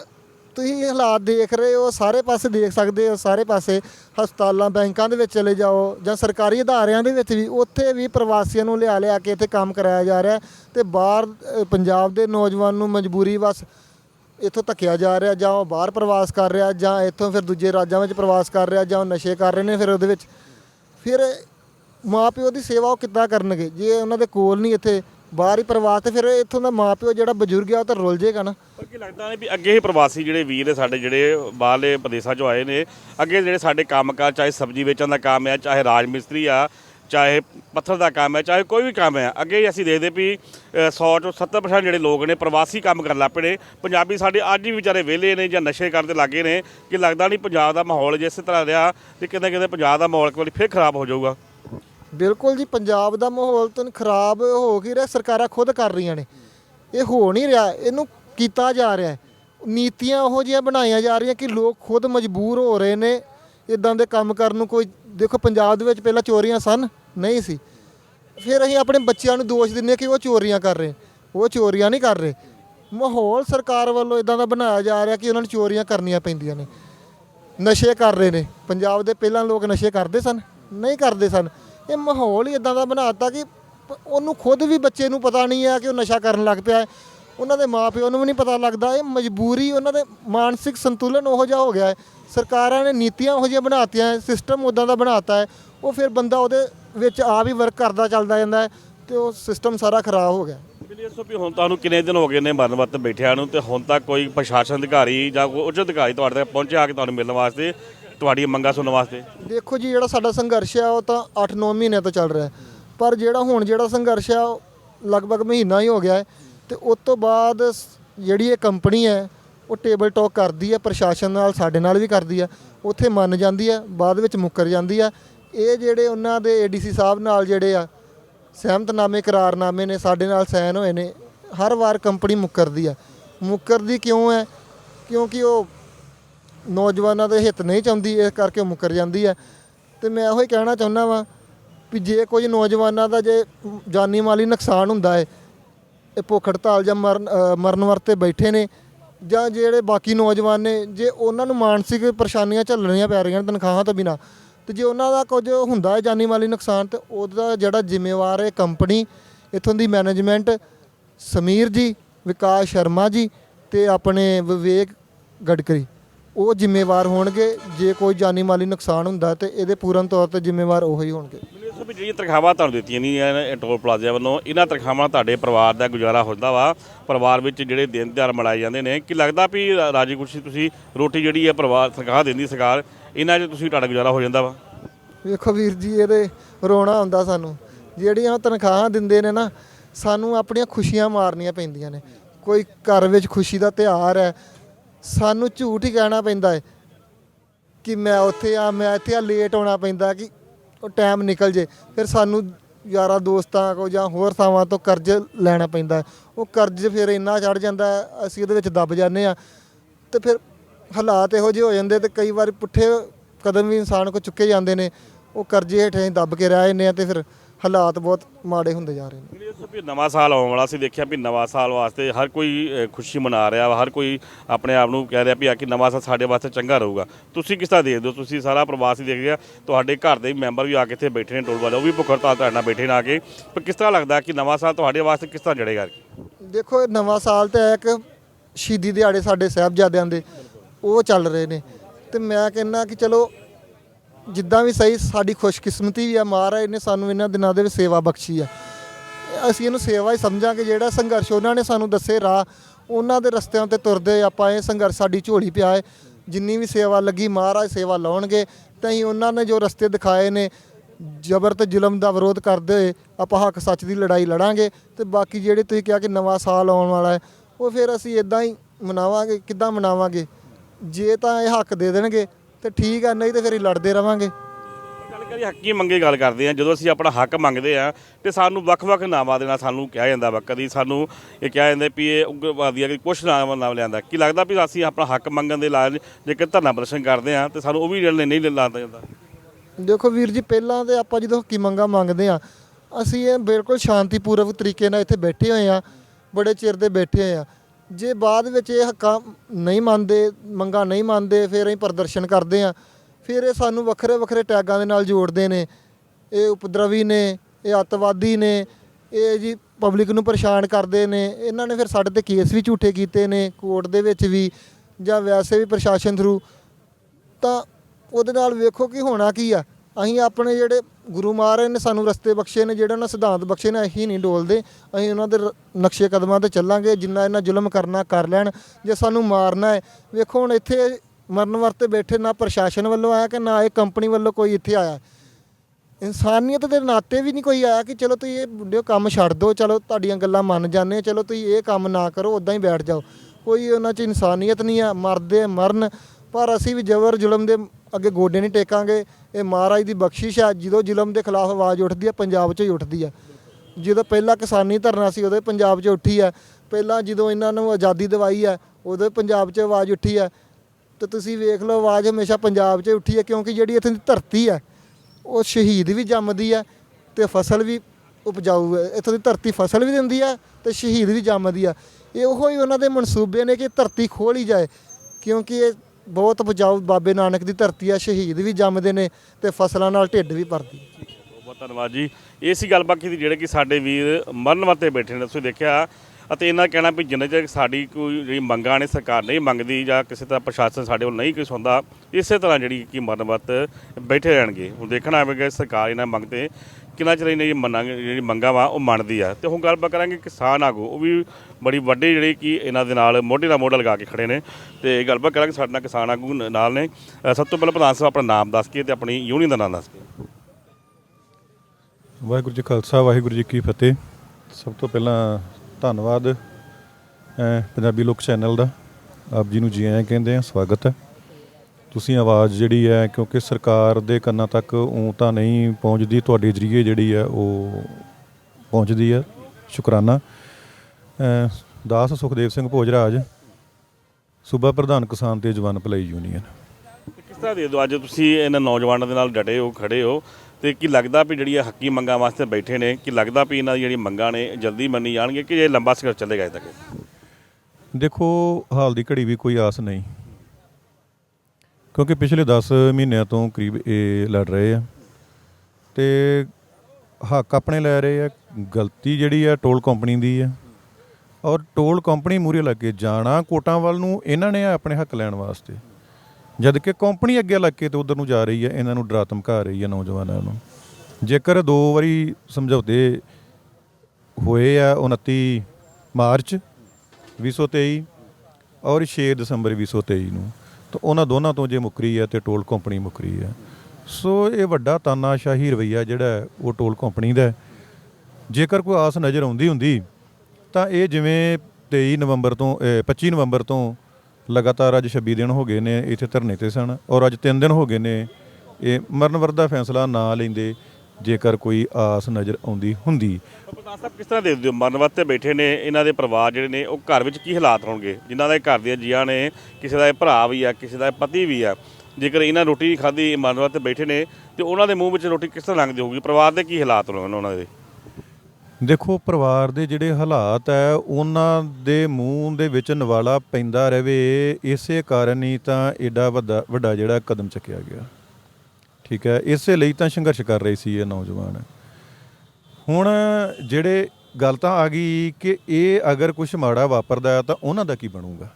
ਤੁਸੀਂ ਹਾਲਾਤ ਦੇਖ ਰਹੇ ਹੋ, ਸਾਰੇ ਪਾਸੇ ਦੇਖ ਸਕਦੇ ਹੋ, ਸਾਰੇ ਪਾਸੇ ਹਸਪਤਾਲਾਂ, ਬੈਂਕਾਂ ਦੇ ਵਿੱਚ ਚਲੇ ਜਾਓ ਜਾਂ ਸਰਕਾਰੀ ਅਦਾਰਿਆਂ ਦੇ ਵਿੱਚ ਵੀ, ਉੱਥੇ ਵੀ ਪ੍ਰਵਾਸੀਆਂ ਨੂੰ ਲਿਆ ਲਿਆ ਕੇ ਇੱਥੇ ਕੰਮ ਕਰਾਇਆ ਜਾ ਰਿਹਾ ਤੇ ਬਾਹਰ ਪੰਜਾਬ ਦੇ ਨੌਜਵਾਨ ਨੂੰ ਮਜਬੂਰੀ ਬਸ ਇੱਥੋਂ ਧੱਕਿਆ ਜਾ ਰਿਹਾ ਜਾਂ ਉਹ ਬਾਹਰ ਪ੍ਰਵਾਸ ਕਰ ਰਿਹਾ ਜਾਂ ਇੱਥੋਂ ਫਿਰ ਦੂਜੇ ਰਾਜਾਂ ਵਿੱਚ ਪ੍ਰਵਾਸ ਕਰ ਰਿਹਾ ਜਾਂ ਉਹ ਨਸ਼ੇ ਕਰ ਰਹੇ ਨੇ ਫਿਰ ਉਹਦੇ ਵਿੱਚ। ਫਿਰ ਮਾਪਿਓ ਦੀ ਸੇਵਾ ਉਹ ਕਿੱਦਾਂ ਕਰਨਗੇ? ਜੇ ਉਹਨਾਂ ਦੇ ਕੋਲ ਨਹੀਂ ਇੱਥੇ ਬਾਹਰ ਹੀ ਪ੍ਰਵਾਸ ਤੇ ਫਿਰ ਇੱਥੋਂ ਦਾ ਮਾਪਿਓ ਜਿਹੜਾ ਬਜ਼ੁਰਗ ਆ ਉਹ ਤਾਂ ਰੁੱਲ ਜਾਏਗਾ ਨਾ।
ਪਰ ਕੀ ਲੱਗਦਾ ਨੇ ਵੀ ਅੱਗੇ ਹੀ ਪ੍ਰਵਾਸੀ ਜਿਹੜੇ ਵੀਰ ਨੇ ਸਾਡੇ ਜਿਹੜੇ ਬਾਹਰਲੇ ਪ੍ਰਦੇਸ਼ਾਂ 'ਚੋਂ ਆਏ ਨੇ ਅੱਗੇ ਜਿਹੜੇ ਸਾਡੇ ਕੰਮਕਾਰ ਚਾਹੇ ਸਬਜ਼ੀ ਵੇਚਣ ਦਾ ਕੰਮ ਆ ਚਾਹੇ ਰਾਜ ਮਿਸਤਰੀ ਆ ਚਾਹੇ ਪੱਥਰ ਦਾ ਕੰਮ ਹੈ ਚਾਹੇ ਕੋਈ ਵੀ ਕੰਮ ਹੈ ਅੱਗੇ ਹੀ ਅਸੀਂ ਦੇਖਦੇ ਵੀ ਅ, 100 ਚੋਂ 70% ਜਿਹੜੇ ਲੋਕ ਨੇ ਪ੍ਰਵਾਸੀ ਕੰਮ ਕਰਨ ਲੱਗ ਪਏ ਨੇ। ਪੰਜਾਬੀ ਸਾਡੇ ਅੱਜ ਵੀ ਵਿਚਾਰੇ ਵਿਹਲੇ ਨੇ ਜਾਂ ਨਸ਼ੇ ਕਰਨ ਦੇ ਲੱਗੇ ਨੇ ਕਿ ਲੱਗਦਾ ਨਹੀਂ ਪੰਜਾਬ ਦਾ ਮਾਹੌਲ ਜੇ ਇਸੇ ਤਰ੍ਹਾਂ ਰਿਹਾ ਤੇ ਕਿਤੇ ਕਿਤੇ ਪੰਜਾਬ ਦਾ ਮਾਹੌਲ ਇੱਕ ਵਾਰੀ ਫਿਰ ਖਰਾਬ ਹੋ ਜਾਊਗਾ।
ਬਿਲਕੁਲ ਜੀ, ਪੰਜਾਬ ਦਾ ਮਾਹੌਲ ਤਾਂ ਖਰਾਬ ਹੋ ਕੀ ਰਿਹਾ, ਸਰਕਾਰਾਂ ਖੁਦ ਕਰ ਰਹੀਆਂ ਨੇ। ਇਹ ਹੋ ਨਹੀਂ ਰਿਹਾ, ਇਹਨੂੰ ਕੀਤਾ ਜਾ ਰਿਹਾ ਹੈ। ਨੀਤੀਆਂ ਉਹੋ ਜਿਹੀਆਂ ਬਣਾਈਆਂ ਜਾ ਰਹੀਆਂ ਕਿ ਲੋਕ ਖੁਦ ਮਜਬੂਰ ਹੋ ਰਹੇ ਨੇ। ਇਦਾਂ ਦੇ ਕੰਮ ਕਰਨ ਨੂੰ ਕੋਈ, ਦੇਖੋ ਪੰਜਾਬ ਦੇ ਵਿੱਚ ਪਹਿਲਾਂ ਚੋਰੀਆਂ ਸਨ, ਨਹੀਂ ਸੀ। ਫਿਰ ਅਸੀਂ ਆਪਣੇ ਬੱਚਿਆਂ ਨੂੰ ਦੋਸ਼ ਦਿੰਦੇ ਹਾਂ ਕਿ ਉਹ ਚੋਰੀਆਂ ਕਰ ਰਹੇ, ਉਹ ਚੋਰੀਆਂ ਨਹੀਂ ਕਰ ਰਹੇ। ਮਾਹੌਲ ਸਰਕਾਰ ਵੱਲੋਂ ਇਦਾਂ ਦਾ ਬਣਾਇਆ ਜਾ ਰਿਹਾ ਕਿ ਉਹਨਾਂ ਨੂੰ ਚੋਰੀਆਂ ਕਰਨੀਆਂ ਪੈਂਦੀਆਂ ਨੇ। ਨਸ਼ੇ ਕਰ ਰਹੇ ਨੇ। ਪੰਜਾਬ ਦੇ ਪਹਿਲਾਂ ਲੋਕ ਨਸ਼ੇ ਕਰਦੇ ਸਨ, ਨਹੀਂ ਕਰਦੇ ਸਨ। ਇਹ ਮਾਹੌਲ ਹੀ ਇਦਾਂ ਦਾ ਬਣਾਤਾ ਕਿ ਪ- ਉਹਨੂੰ ਖੁਦ ਵੀ ਬੱਚੇ ਨੂੰ ਪਤਾ ਨਹੀਂ ਹੈ ਕਿ ਉਹ ਨਸ਼ਾ ਕਰਨ ਲੱਗ ਪਿਆ ਹੈ। ਉਹਨਾਂ ਦੇ ਮਾਪਿਓ ਨੂੰ ਵੀ ਨਹੀਂ ਪਤਾ ਲੱਗਦਾ। ਇਹ ਮਜਬੂਰੀ ਉਹਨਾਂ ਦੇ ਮਾਨਸਿਕ ਸੰਤੁਲਨ ਉਹੋ ਜਿਹਾ ਹੋ ਗਿਆ ਹੈ। ਸਰਕਾਰਾਂ ਨੇ ਨੀਤੀਆਂ ਉਹੋ ਜਿਹੀਆਂ ਬਣਾਤੀਆਂ ਹੈ, ਸਿਸਟਮ ਉਦਾਂ ਦਾ ਬਣਾਤਾ ਹੈ। ਉਹ ਫਿਰ ਬੰਦਾ ਉਹਦੇ ਵਿੱਚ ਆ ਵੀ ਵਰਕ ਕਰਦਾ ਚੱਲਦਾ ਜਾਂਦਾ ਹੈ ਤੇ ਉਹ ਸਿਸਟਮ ਸਾਰਾ ਖਰਾਬ ਹੋ ਗਿਆ।
ਬਿਲੀ ਦੱਸੋ ਵੀ ਹੁਣ ਤੁਹਾਨੂੰ ਕਿੰਨੇ ਦਿਨ ਹੋ ਗਏ ਨੇ ਮਰਨ ਵਰਤ ਬੈਠਿਆਂ ਨੂੰ ਤੇ ਹੁਣ ਤੱਕ ਕੋਈ ਪ੍ਰਸ਼ਾਸਨ ਅਧਿਕਾਰੀ ਜਾਂ ਕੋਈ ਉੱਚ ਅਧਿਕਾਰੀ ਤੁਹਾਡੇ ਤੱਕ ਪਹੁੰਚਿਆ ਕੇ ਤੁਹਾਨੂੰ ਮਿਲਣ ਵਾਸਤੇ? ਤੁਹਾਡੀਆਂ ਮੰਗਾਂ ਸੁਣਨ ਵਾਸਤੇ?
ਦੇਖੋ ਜੀ, ਜਿਹੜਾ ਸਾਡਾ ਸੰਘਰਸ਼ ਆ, ਉਹ ਤਾਂ 8-9 ਮਹੀਨੇ ਤੋਂ ਚੱਲ ਰਿਹਾ ਹੈ। ਪਰ ਜਿਹੜਾ ਹੁਣ ਜਿਹੜਾ ਸੰਘਰਸ਼ ਆ, ਉਹ ਲਗਭਗ ਮਹੀਨਾ ਹੀ ਹੋ ਗਿਆ ਹੈ ਤੇ ਉਸ ਤੋਂ ਬਾਅਦ ਸ- ਜਿਹੜੀ ਇਹ ਕੰਪਨੀ ਹੈ, ਉਹ ਟੇਬਲ ਟਾਕ ਕਰਦੀ ਹੈ, ਪ੍ਰਸ਼ਾਸਨ ਨਾਲ, ਸਾਡੇ ਨਾਲ ਵੀ ਕਰਦੀ ਹੈ। ਉੱਥੇ ਮੰਨ ਜਾਂਦੀ ਹੈ, ਬਾਅਦ ਵਿੱਚ ਮੁੱਕਰ ਜਾਂਦੀ ਹੈ। ਇਹ ਜਿਹੜੇ ਉਹਨਾਂ ਦੇ ਏਡੀਸੀ ਸਾਹਿਬ ਨਾਲ ਜਿਹੜੇ ਆ, ਸਹਿਮਤਨਾਮੇ ਕਰਾਰਨਾਮੇ ਨੇ, ਸਾਡੇ ਨਾਲ ਸਾਈਨ ਹੋਏ ਨੇ, ਹਰ ਵਾਰ ਕੰਪਨੀ ਮੁੱਕਰਦੀ ਆ ਮੁੱਕਰਦੀ ਕਿਉਂ ਹੈ? ਕਿਉਂਕਿ ਉਹ ਨੌਜਵਾਨਾਂ ਦੇ ਹਿੱਤ ਨਹੀਂ ਚਾਹੁੰਦੀ, ਇਸ ਕਰਕੇ ਉਹ ਮੁੱਕਰ ਜਾਂਦੀ ਹੈ। ਤੇ ਮੈਂ ਇਹੋ ਹੀ ਕਹਿਣਾ ਚਾਹੁੰਦਾ ਵਾਂ ਵੀ ਜੇ ਕੁਝ ਨੌਜਵਾਨਾਂ ਦਾ ਜੇ ਜਾਨੀ ਮਾਲੀ ਨੁਕਸਾਨ ਹੁੰਦਾ ਹੈ, ਇਹ ਭੁੱਖ ਹੜਤਾਲ ਜਾਂ ਮਰਨ ਮਰਨ ਵਰਤੇ ਬੈਠੇ ਨੇ, ਜਾਂ ਜਿਹੜੇ ਬਾਕੀ ਨੌਜਵਾਨ ਨੇ, ਜੇ ਉਹਨਾਂ ਨੂੰ ਮਾਨਸਿਕ ਪਰੇਸ਼ਾਨੀਆਂ ਝੱਲਣੀਆਂ ਪੈ ਰਹੀਆਂ ਤਨਖਾਹਾਂ ਤੋਂ ਬਿਨਾ, ਤੇ ਜੇ ਉਹਨਾਂ ਦਾ ਕੁਝ ਹੁੰਦਾ ਹੈ ਜਾਨੀ ਮਾਲੀ ਨੁਕਸਾਨ, ਤੇ ਉਹਦਾ ਜਿਹੜਾ ਜ਼ਿੰਮੇਵਾਰ ਹੈ ਕੰਪਨੀ, ਇਥੋਂ ਦੀ ਮੈਨੇਜਮੈਂਟ, ਸਮੀਰ ਜੀ, ਵਿਕਾਸ ਸ਼ਰਮਾ ਜੀ ਤੇ ਆਪਣੇ ਵਿਵੇਕ ਗਡਕਰੀ। ਉਹ ਜ਼ਿੰਮੇਵਾਰ ਹੋਣਗੇ ਜੇ ਕੋਈ ਜਾਨੀ ਮਾਲੀ ਨੁਕਸਾਨ ਹੁੰਦਾ ਤੇ ਇਹਦੇ ਪੂਰਨ ਤੌਰ ਤੇ ਜ਼ਿੰਮੇਵਾਰ ਉਹ ਹੀ ਹੋਣਗੇ।
ਮੈਨੂੰ ਦੱਸੋ ਵੀ ਜਿਹੜੀਆਂ ਤਨਖਾਹਾਂ ਤੁਹਾਨੂੰ ਦਿੱਤੀਆਂ ਨਹੀਂ ਇਹ ਟੋਲ ਪਲਾਜ਼ਾ ਵੱਲੋਂ ਇਹਨਾਂ ਤਨਖਾਹਾਂ ਤੁਹਾਡੇ ਪਰਿਵਾਰ ਦਾ ਗੁਜ਼ਾਰਾ ਹੁੰਦਾ ਵਾ। ਪਰਿਵਾਰ ਵਿੱਚ ਜਿਹੜੇ ਦਿਨ ਤਿਉਹਾਰ ਮਨਾਏ ਜਾਂਦੇ ਨੇ ਕਿ ਲੱਗਦਾ ਵੀ ਰਾਜੀ ਖੁਸ਼ੀ ਤੁਸੀਂ ਰੋਟੀ ਜਿਹੜੀ ਹੈ ਪਰਿਵਾਰ ਤਨਖਾਹ ਦਿੰਦੀ ਸਰਕਾਰ ਇਹਨਾਂ 'ਚ ਤੁਸੀਂ ਤੁਹਾਡਾ ਗੁਜ਼ਾਰਾ ਹੋ ਜਾਂਦਾ ਵਾ?
ਵੇਖੋ ਵੀਰ ਜੀ ਇਹਦੇ ਰੋਣਾ ਹੁੰਦਾ ਸਾਨੂੰ। ਜਿਹੜੀਆਂ ਤਨਖਾਹਾਂ ਦਿੰਦੇ ਨੇ ਨਾ ਸਾਨੂੰ ਆਪਣੀਆਂ ਖੁਸ਼ੀਆਂ ਮਾਰਨੀਆਂ ਪੈਂਦੀਆਂ ਨੇ। ਕੋਈ ਘਰ ਵਿੱਚ ਖੁਸ਼ੀ ਦਾ ਤਿਉਹਾਰ ਹੈ ਸਾਨੂੰ ਝੂਠ ਹੀ ਕਹਿਣਾ ਪੈਂਦਾ ਹੈ ਕਿ ਮੈਂ ਉੱਥੇ ਆ, ਮੈਂ ਇੱਥੇ ਆ ਲੇਟ ਹੋਣਾ ਪੈਂਦਾ ਕਿ ਉਹ ਟਾਈਮ ਨਿਕਲ ਜੇ। ਫਿਰ ਸਾਨੂੰ ਯਾਰਾਂ ਦੋਸਤਾਂ ਕੋ ਜਾਂ ਹੋਰ ਥਾਵਾਂ ਤੋਂ ਕਰਜ਼ ਲੈਣਾ ਪੈਂਦਾ ਉਹ ਕਰਜ਼ ਫਿਰ ਇੰਨਾ ਚੜ ਜਾਂਦਾ ਅਸੀਂ ਉਹਦੇ ਵਿੱਚ ਦੱਬ ਜਾਂਦੇ ਆ ਤੇ ਫਿਰ ਹਾਲਾਤ ਇਹੋ ਜਿਹੇ ਹੋ ਜਾਂਦੇ ਤੇ ਕਈ ਵਾਰ ਪੁੱਠੇ ਕਦਮ ਵੀ ਇਨਸਾਨ ਕੋ ਚੁੱਕੇ ਜਾਂਦੇ ਨੇ। ਉਹ ਕਰਜ਼ੇ ਹੇਠ ਅਸੀਂ ਦੱਬ ਕੇ ਰਹਿ ਜਾਂਦੇ ਆ ਤੇ ਫਿਰ ਹਾਲਾਤ ਬਹੁਤ ਮਾੜੇ ਹੁੰਦੇ ਜਾ ਰਹੇ ਨੇ।
ਵੀ ਨਵਾਂ ਸਾਲ ਆਉਣ ਵਾਲਾ ਸੀ ਦੇਖਿਆ ਵੀ ਨਵਾਂ ਸਾਲ ਵਾਸਤੇ ਹਰ ਕੋਈ ਅ, ਖੁਸ਼ੀ ਮਨਾ ਰਿਹਾ ਵਾ ਹਰ ਕੋਈ ਆਪਣੇ ਆਪ ਨੂੰ ਕਹਿ ਰਿਹਾ ਵੀ ਆ ਕਿ ਨਵਾਂ ਸਾਲ ਸਾਡੇ ਵਾਸਤੇ ਚੰਗਾ ਰਹੂਗਾ। ਤੁਸੀਂ ਕਿਸ ਤਰ੍ਹਾਂ ਦੇਖਦੇ ਹੋ? ਤੁਸੀਂ ਸਾਰਾ ਪ੍ਰਵਾਸੀ ਦੇਖ ਰਿਹਾ ਤੁਹਾਡੇ ਘਰ ਦੇ ਮੈਂਬਰ ਵੀ ਆ ਕੇ ਇੱਥੇ ਬੈਠੇ ਨੇ ਟੋਲ ਵਾਲੇ ਉਹ ਵੀ ਭੁੱਖ ਹੜਤਾਲ ਤੁਹਾਡੇ ਨਾਲ ਬੈਠੇ ਨੇ ਆ ਕੇ। ਪਰ ਕਿਸ ਤਰ੍ਹਾਂ ਲੱਗਦਾ ਕਿ ਨਵਾਂ ਸਾਲ ਤੁਹਾਡੇ ਵਾਸਤੇ ਕਿਸ ਤਰ੍ਹਾਂ ਜੜੇਗਾ?
ਦੇਖੋ ਇਹ ਨਵਾਂ ਸਾਲ ਤੇ ਹੈ ਇੱਕ ਸ਼ਹੀਦੀ ਦਿਹਾੜੇ ਸਾਡੇ ਸਾਹਿਬਜ਼ਾਦਿਆਂ ਦੇ ਉਹ ਚੱਲ ਰਹੇ ਨੇ। ਤੇ ਮੈਂ ਕਹਿੰਦਾ ਕਿ ਚਲੋ ਜਿੱਦਾਂ ਵੀ ਸਹੀ, ਸਾਡੀ ਖੁਸ਼ਕਿਸਮਤੀ ਵੀ ਆ, ਮਹਾਰਾਜ ਨੇ ਸਾਨੂੰ ਇਹਨਾਂ ਦਿਨਾਂ ਦੇ ਵਿੱਚ ਸੇਵਾ ਬਖਸ਼ੀ ਆ। ਅਸੀਂ ਇਹਨੂੰ ਸੇਵਾ ਹੀ ਸਮਝਾਂਗੇ, ਜਿਹੜਾ ਸੰਘਰਸ਼ ਉਹਨਾਂ ਨੇ ਸਾਨੂੰ ਦੱਸੇ, ਰਾਹ ਉਹਨਾਂ ਦੇ ਰਸਤਿਆਂ ਤੇ ਤੁਰਦੇ ਆਪਾਂ ਇਹ ਸੰਘਰਸ਼ ਸਾਡੀ ਝੋਲੀ ਪਿਆ ਹੈ ਜਿੰਨੀ ਵੀ ਸੇਵਾ ਲੱਗੀ, ਮਹਾਰਾਜ ਸੇਵਾ ਲਾਉਣਗੇ। ਤਾਂ ਅਸੀਂ ਉਹਨਾਂ ਨੇ ਜੋ ਰਸਤੇ ਦਿਖਾਏ ਨੇ, ਜ਼ਬਰ ਤੇ ਜ਼ੁਲਮ ਦਾ ਵਿਰੋਧ ਕਰਦੇ ਹੋਏ ਆਪਾਂ ਹੱਕ ਸੱਚ ਦੀ ਲੜਾਈ ਲੜਾਂਗੇ। ਤੇ ਬਾਕੀ ਜਿਹੜੇ ਤੁਸੀਂ ਕਿਹਾ ਕਿ ਨਵਾਂ ਸਾਲ ਆਉਣ ਵਾਲਾ ਹੈ, ਉਹ ਫਿਰ ਅਸੀਂ ਇਦਾਂ ਹੀ ਮਨਾਵਾਂਗੇ, ਕਿੱਦਾਂ ਮਨਾਵਾਂਗੇ? ਜੇ ਤਾਂ ਇਹ ਹੱਕ ਦੇ ਦੇਣਗੇ ਤੇ ਠੀਕ ਆ ਨਹੀਂ ਤੇ ਫਿਰ ਹੀ ਲੜਦੇ ਰਵਾਂਗੇ।
ਗੱਲ ਕਰੀ ਹੱਕੀ ਮੰਗੇ ਗੱਲ ਕਰਦੇ ਆ। ਜਦੋਂ ਅਸੀਂ ਆਪਣਾ ਹੱਕ ਮੰਗਦੇ ਆ ਤੇ ਸਾਨੂੰ ਵੱਖ-ਵੱਖ ਨਾਵਾਂ ਦੇ ਨਾਲ ਸਾਨੂੰ ਕਿਹਾ ਜਾਂਦਾ ਵਾ। ਕਦੀ ਸਾਨੂੰ ਇਹ ਕਿਹਾ ਜਾਂਦਾ ਵੀ ਇਹ ਉਗਰਵਾਦੀ ਆ ਕਿ ਕੁਛ ਨਾਮ ਨਾਮ ਲਿਆਂਦਾ। ਕੀ ਲੱਗਦਾ ਵੀ ਅਸੀਂ ਆਪਣਾ ਹੱਕ ਮੰਗਣ ਦੇ ਲਾਜ ਜੇਕਰ ਧਰਨਾ ਪ੍ਰਦਰਸ਼ਨ ਕਰਦੇ ਆ ਤੇ ਸਾਨੂੰ ਉਹ ਵੀ ਜਿਹੜੇ ਨਹੀਂ ਲਾਤਾ ਜਾਂਦਾ।
ਦੇਖੋ ਵੀਰ ਜੀ ਪਹਿਲਾਂ ਤੇ ਆਪਾਂ ਜਦੋਂ ਹੱਕੀ ਮੰਗਾ ਮੰਗਦੇ ਆ ਅਸੀਂ ਇਹ ਬਿਲਕੁਲ ਸ਼ਾਂਤੀਪੂਰਵਕ ਤਰੀਕੇ ਨਾਲ ਇੱਥੇ ਬੈਠੇ ਹੋਏ ਆ ਬੜੇ ਚਿਰ ਦੇ ਬੈਠੇ ਹੋਏ ਆ। ਜੇ ਬਾਅਦ ਵਿੱਚ ਇਹ ਹੱਕਾਂ ਨਹੀਂ ਮੰਨਦੇ, ਮੰਗਾ ਨਹੀਂ ਮੰਨਦੇ, ਫਿਰ ਅਸੀਂ ਪ੍ਰਦਰਸ਼ਨ ਕਰਦੇ ਆ ਫਿਰ ਇਹ ਸਾਨੂੰ ਵੱਖਰੇ ਵੱਖਰੇ ਟੈਗਾਂ ਦੇ ਨਾਲ ਜੋੜਦੇ ਨੇ। ਇਹ ਉਪਦਰਵੀ ਨੇ, ਇਹ ਅੱਤਵਾਦੀ ਨੇ, ਇਹ ਜੀ ਪਬਲਿਕ ਨੂੰ ਪਰੇਸ਼ਾਨ ਕਰਦੇ ਨੇ। ਇਹਨਾਂ ਨੇ ਫਿਰ ਸਾਡੇ ਤੇ ਕੇਸ ਵੀ ਝੂਠੇ ਕੀਤੇ ਨੇ, ਕੋਰਟ ਦੇ ਵਿੱਚ ਵੀ, ਜਾਂ ਵੈਸੇ ਵੀ ਪ੍ਰਸ਼ਾਸਨ ਥਰੂ ਤਾਂ ਉਹਦੇ ਨਾਲ ਵੇਖੋ ਕਿ ਹੋਣਾ ਕੀ ਆ। ਅਸੀਂ ਆਪਣੇ ਜਿਹੜੇ ਗੁਰੂ ਮਹਾਰਾਜ ਨੇ ਸਾਨੂੰ ਰਸਤੇ ਬਖਸ਼ੇ ਨੇ ਜਿਹੜੇ ਉਹਨਾਂ ਸਿਧਾਂਤ ਬਖਸ਼ੇ ਨੇ ਅਸੀਂ ਨਹੀਂ ਡੋਲਦੇ। ਅਸੀਂ ਉਹਨਾਂ ਦੇ ਰ- ਨਕਸ਼ੇ ਕਦਮਾਂ ਤੇ ਚੱਲਾਂਗੇ ਜਿੰਨਾ ਇਹਨਾਂ ਜ਼ੁਲਮ ਕਰਨਾ ਕਰ ਲੈਣ ਜੇ ਸਾਨੂੰ ਮਾਰਨਾ ਹੈ। ਵੇਖੋ ਹੁਣ ਇੱਥੇ ਮਰਨ ਵਰਤੇ ਬੈਠੇ ਨਾ ਪ੍ਰਸ਼ਾਸਨ ਵੱਲੋਂ ਆਇਆ ਕਿ ਨਾ ਇਹ ਕੰਪਨੀ ਵੱਲੋਂ ਕੋਈ ਇੱਥੇ ਆਇਆ। ਇਨਸਾਨੀਅਤ ਦੇ ਨਾਤੇ ਵੀ ਨਹੀਂ ਕੋਈ ਆਇਆ ਕਿ ਚਲੋ ਤੁਸੀਂ ਇਹ ਬੁੱਢਿਓ ਕੰਮ ਛੱਡ ਦਿਓ ਚਲੋ ਤੁਹਾਡੀਆਂ ਗੱਲਾਂ ਮੰਨ ਜਾਂਦੇ ਹਾਂ, ਚਲੋ ਤੁਸੀਂ ਇਹ ਕੰਮ ਨਾ ਕਰੋ ਉਦਾਂ ਹੀ ਬੈਠ ਜਾਓ। ਕੋਈ ਉਹਨਾਂ 'ਚ ਇਨਸਾਨੀਅਤ ਨਹੀਂ ਆ ਮਰਦੇ ਮਰਨ। ਪਰ ਅਸੀਂ ਵੀ ਜ਼ਬਰ ਜ਼ੁਲਮ ਦੇ ਅੱਗੇ ਗੋਡੇ ਨਹੀਂ ਟੇਕਾਂਗੇ। ਇਹ ਮਹਾਰਾਜ ਦੀ ਬਖਸ਼ਿਸ਼ ਹੈ ਜਦੋਂ ਜ਼ੁਲਮ ਦੇ ਖਿਲਾਫ ਆਵਾਜ਼ ਉੱਠਦੀ ਹੈ ਪੰਜਾਬ 'ਚੋਂ ਹੀ ਉੱਠਦੀ ਹੈ ਜਦੋਂ ਪਹਿਲਾਂ ਕਿਸਾਨੀ ਧਰਨਾ ਸੀ, ਉਦੋਂ ਪੰਜਾਬ 'ਚ ਉੱਠੀ ਹੈ ਪਹਿਲਾਂ ਜਦੋਂ ਇਹਨਾਂ ਨੂੰ ਆਜ਼ਾਦੀ ਦਿਵਾਈ ਹੈ ਉਦੋਂ ਪੰਜਾਬ 'ਚ ਆਵਾਜ਼ ਉੱਠੀ ਹੈ ਤੇ ਤੁਸੀਂ ਵੇਖ ਲਓ, ਆਵਾਜ਼ ਹਮੇਸ਼ਾ ਪੰਜਾਬ 'ਚ ਉੱਠੀ ਹੈ ਕਿਉਂਕਿ ਜਿਹੜੀ ਇੱਥੇ ਦੀ ਧਰਤੀ ਹੈ ਉਹ ਸ਼ਹੀਦ ਵੀ ਜੰਮਦੀ ਹੈ ਤੇ ਫਸਲ ਵੀ ਉਪਜਾਊ ਹੈ ਇੱਥੋਂ ਦੀ ਧਰਤੀ ਫਸਲ ਵੀ ਦਿੰਦੀ ਹੈ ਤੇ ਸ਼ਹੀਦ ਵੀ ਜੰਮਦੀ ਹੈ ਇਹ ਉਹੋ ਹੀ ਉਹਨਾਂ ਦੇ ਮਨਸੂਬੇ ਨੇ ਕਿ ਧਰਤੀ ਖੋਲੀ ਜਾਏ, ਕਿਉਂਕਿ ਇਹ ਬਹੁਤ ਉਪਜਾਊ ਬਾਬੇ ਨਾਨਕ ਦੀ ਧਰਤੀ ਆ, ਸ਼ਹੀਦ ਵੀ ਜੰਮਦੇ ਨੇ ਤੇ ਫਸਲਾਂ ਨਾਲ ਢਿੱਡ ਵੀ ਭਰਦੀ
ਬਹੁਤ ਬਹੁਤ ਧੰਨਵਾਦ ਜੀ। ਇਹ ਸੀ ਬਾਕੀ ਦੀ ਜਿਹੜੇ ਕਿ ਸਾਡੇ ਵੀਰ ਮਰਨ ਵਾਸਤੇ ਬੈਠੇ ਨੇ, ਤੁਸੀਂ ਦੇਖਿਆ। ਅਤੇ ਇਹਨਾਂ ਕਹਿਣਾ ਵੀ ਜਿੰਨੇ ਚਿਰ ਸਾਡੀ ਕੋਈ ਜਿਹੜੀ ਮੰਗਾਂ ਨੇ, ਸਰਕਾਰ ਨਹੀਂ ਮੰਗਦੀ ਜਾਂ ਕਿਸੇ ਤਰ੍ਹਾਂ ਪ੍ਰਸ਼ਾਸਨ ਸਾਡੇ ਕੋਲ ਨਹੀਂ ਕੋਈ ਸੁਣਦਾ, ਇਸੇ ਤਰ੍ਹਾਂ ਜਿਹੜੀ ਕਿ ਮਰਨ ਵਰਤ ਬੈਠੇ ਰਹਿਣਗੇ। ਹੁਣ ਦੇਖਣਾ ਆਵੇਗਾ, ਸਰਕਾਰ ਇਹਨਾਂ ਮੰਗ ਤੇ ਕਿੰਨਾ ਚਿਰ ਇਹਨਾਂ ਦੀ ਮੰਨਾਂਗੇ ਜਿਹੜੀ ਮੰਗਾਂ ਵਾ ਉਹ ਮੰਨਦੀ ਆ। ਤੇ ਹੁਣ ਗੱਲਬਾਤ ਕਰਾਂਗੇ ਕਿਸਾਨ ਆਗੂ ਉਹ ਵੀ ਬੜੀ ਵੱਡੇ ਜਿਹੜੇ ਕਿ ਇਹਨਾਂ ਦੇ ਨਾਲ ਮੋਢੇ ਨਾਲ ਮੋਢਾ ਲਗਾ ਕੇ ਖੜੇ ਨੇ। ਤੇ ਗੱਲਬਾਤ ਕਰਾਂਗੇ ਸਾਡੇ ਨਾਲ ਕਿਸਾਨ ਆਗੂ ਨ- ਨਾਲ ਨੇ। ਅ, ਸਭ ਤੋਂ ਪਹਿਲਾਂ ਪ੍ਰਧਾਨ ਸਾਹਿਬ ਆਪਣਾ ਨਾਮ ਦੱਸ ਕੇ ਤੇ ਆਪਣੀ ਯੂਨੀਅਨ ਦਾ ਨਾਮ ਦੱਸ ਕੇ।
ਵਾਹਿਗੁਰੂ ਜੀ ਖਾਲਸਾ ਵਾਹਿਗੁਰੂ ਜੀ ਕੀ ਫਤਿਹ। ਸਭ ਤੋਂ ਪਹਿਲਾਂ ਧੰਨਵਾਦ ਅਹ ਪੰਜਾਬੀ ਲੋਕ ਚੈਨਲ ਦਾ। ਆਪ ਜੀ ਨੂੰ ਜੀ ਆਇਆਂ ਕਹਿੰਦੇ ਆ ਸਵਾਗਤ ਹੈ। ਤੁਸੀਂ ਆਵਾਜ਼ ਜਿਹੜੀ ਹੈ ਕਿਉਂਕਿ ਸਰਕਾਰ ਦੇ ਕੰਨਾਂ ਤੱਕ ਉਂ ਤਾਂ ਨਹੀਂ ਪਹੁੰਚਦੀ ਤੁਹਾਡੇ ਜਰੀਏ ਜਿਹੜੀ ਹੈ ਉਹ ਪਹੁੰਚਦੀ ਹੈ। ਸ਼ੁਕਰਾਨਾ। ਦਾਸ ਸੁਖਦੇਵ ਸਿੰਘ ਭੋਜਰਾਜ ਸੂਬਾ ਪ੍ਰਧਾਨ ਕਿਸਾਨ ਤੇ ਜਵਾਨ ਭਲਾਈ ਯੂਨੀਅਨ।
ਕਿਸ ਤਰ੍ਹਾਂ ਦੇ ਦੋ ਅੱਜ ਤੁਸੀਂ ਇਹਨਾਂ ਨੌਜਵਾਨਾਂ ਦੇ ਨਾਲ ਡਟੇ ਹੋ ਖੜੇ ਹੋ ਤੇ ਕੀ ਲੱਗਦਾ ਵੀ ਜਿਹੜੀ ਇਹ ਹੱਕੀ ਮੰਗਾਂ ਵਾਸਤੇ ਬੈਠੇ ਨੇ ਕੀ ਲੱਗਦਾ ਵੀ ਇਹਨਾਂ ਦੀ ਜਿਹੜੀ ਮੰਗਾਂ ਨੇ ਜਲਦੀ ਮੰਨੀ ਜਾਣਗੇ ਕਿ ਇਹ ਲੰਬਾ ਸੰਘਰਸ਼ ਚੱਲੇਗਾ ਅਜੇ ਤੱਕ?
ਦੇਖੋ ਹਾਲ ਦੀ ਘੜੀ ਵੀ ਕੋਈ ਆਸ ਨਹੀਂ। ਕਿਉਂਕਿ ਪਿਛਲੇ 10 ਮਹੀਨਿਆਂ ਤੋਂ ਕਰੀਬ ਇਹ ਲੜ ਰਹੇ ਆ। ਤੇ ਹੱਕ ਆਪਣੇ ਲੈ ਰਹੇ ਆ, ਗਲਤੀ ਜਿਹੜੀ ਆ ਟੋਲ ਕੰਪਨੀ ਦੀ ਆ। ਔਰ ਟੋਲ ਕੰਪਨੀ ਮੂਰੇ ਲੱਗੇ ਜਾਣਾ ਕੋਟਾਂ ਵੱਲ ਨੂੰ ਇਹਨਾਂ ਨੇ ਆਪਣੇ ਹੱਕ ਲੈਣ ਵਾਸਤੇ। ਜਦ ਕਿ ਕੰਪਨੀ ਅੱਗੇ ਲੱਗ ਕੇ ਤੇ ਉਧਰ ਨੂੰ ਜਾ ਰਹੀ ਹੈ ਇਹਨਾਂ ਨੂੰ ਡਰਾ ਧਮਕਾ ਰਹੀ ਹੈ ਨੌਜਵਾਨਾਂ ਨੂੰ। ਜੇਕਰ ਦੋ ਵਾਰੀ ਸਮਝੌਤੇ ਹੋਏ ਆ 29 ਮਾਰਚ 2023 ਔਰ 6 ਦਸੰਬਰ 2023 ਨੂੰ। ਤਾਂ ਉਹਨਾਂ ਦੋਨਾਂ ਤੋਂ ਜੇ ਮੁਕਰੀ ਹੈ ਤੇ ਟੋਲ ਕੰਪਨੀ ਮੁਕਰੀ ਹੈ। ਸੋ ਇਹ ਵੱਡਾ ਤਾਨਾਸ਼ਾਹੀ ਰਵਈਆ ਜਿਹੜਾ ਉਹ ਟੋਲ ਕੰਪਨੀ ਦਾ ਜੇਕਰ ਕੋਈ ਆਸ ਨਜ਼ਰ ਆਉਂਦੀ ਹੁੰਦੀ, ਤਾਂ ਇਹ ਜਿਵੇਂ 23 ਨਵੰਬਰ ਤੋਂ ਅਹ 25 ਨਵੰਬਰ ਤੋਂ ਲਗਾਤਾਰ ਅੱਜ 26 ਦਿਨ ਹੋ ਗਏ ਨੇ, ਇੱਥੇ ਧਰਨੇ ਤੇ ਸਨ ਔਰ ਅੱਜ 3 ਦਿਨ ਹੋ ਗਏ ਨੇ, ਇਹ ਮਰਨ ਵਰਤ ਦਾ ਫੈਸਲਾ ਨਾ ਲੈਂਦੇ। ਜੇਕਰ ਕੋਈ ਆਸ ਨਜ਼ਰ ਆਉਂਦੀ ਹੁੰਦੀ।
ਪ੍ਰਧਾਨ ਸਾਹਿਬ ਕਿਸ ਤਰ੍ਹਾਂ ਦੇਖਦੇ ਹੋ ਮਰਨਵਤ ਤੇ ਬੈਠੇ ਨੇ ਇਹਨਾਂ ਦੇ ਪਰਿਵਾਰ ਜਿਹੜੇ ਨੇ ਉਹ ਘਰ ਵਿੱਚ ਕੀ ਹਾਲਾਤ ਹੋਣਗੇ? ਜਿਨ੍ਹਾਂ ਦੇ ਘਰ ਦੀਆਂ ਜੀਆਂ ਨੇ ਕਿਸੇ ਦਾ ਇਹ ਭਰਾ ਵੀ ਆ ਕਿਸੇ ਦਾ ਇਹ ਪਤੀ ਵੀ ਆ। ਜੇਕਰ ਇਹਨਾਂ ਰੋਟੀ ਖਾਧੀ ਮਰਨਵਤ ਤੇ ਬੈਠੇ ਨੇ ਤੇ ਉਹਨਾਂ ਦੇ ਮੂੰਹ ਵਿੱਚ ਰੋਟੀ ਕਿਸ ਤਰ੍ਹਾਂ ਲੰਘਦੀ ਹੋਊਗੀ? ਪਰਿਵਾਰ ਦੇ ਕੀ ਹਾਲਾਤ ਹੋਣਗੇ ਉਹਨਾਂ ਦੇ?
ਦੇਖੋ ਪਰਿਵਾਰ ਦੇ ਜਿਹੜੇ ਹਾਲਾਤ ਹੈ ਉਹਨਾਂ ਦੇ ਮੂੰਹ ਦੇ ਵਿੱਚ ਨਵਾਲਾ ਪੈਂਦਾ ਰਵੇ ਇਸੇ ਕਾਰਨ ਹੀ ਤਾਂ ਐਡਾ ਵੱਡਾ ਵੱਡਾ ਜਿਹੜਾ ਕਦਮ ਚੱਕਿਆ ਗਿਆ। ਠੀਕ ਹੈ, ਇਸੇ ਲਈ ਤਾਂ ਸੰਘਰਸ਼ ਕਰ ਰਹੇ ਸੀ ਇਹ ਨੌਜਵਾਨ। ਹੁਣ ਜਿਹੜੇ ਗੱਲ ਤਾਂ ਆ ਗਈ ਕਿ ਇਹ ਅਗਰ ਕੁਝ ਮਾੜਾ ਵਾਪਰਦਾ ਤਾਂ ਉਹਨਾਂ ਦਾ ਕੀ ਬਣੂਗਾ?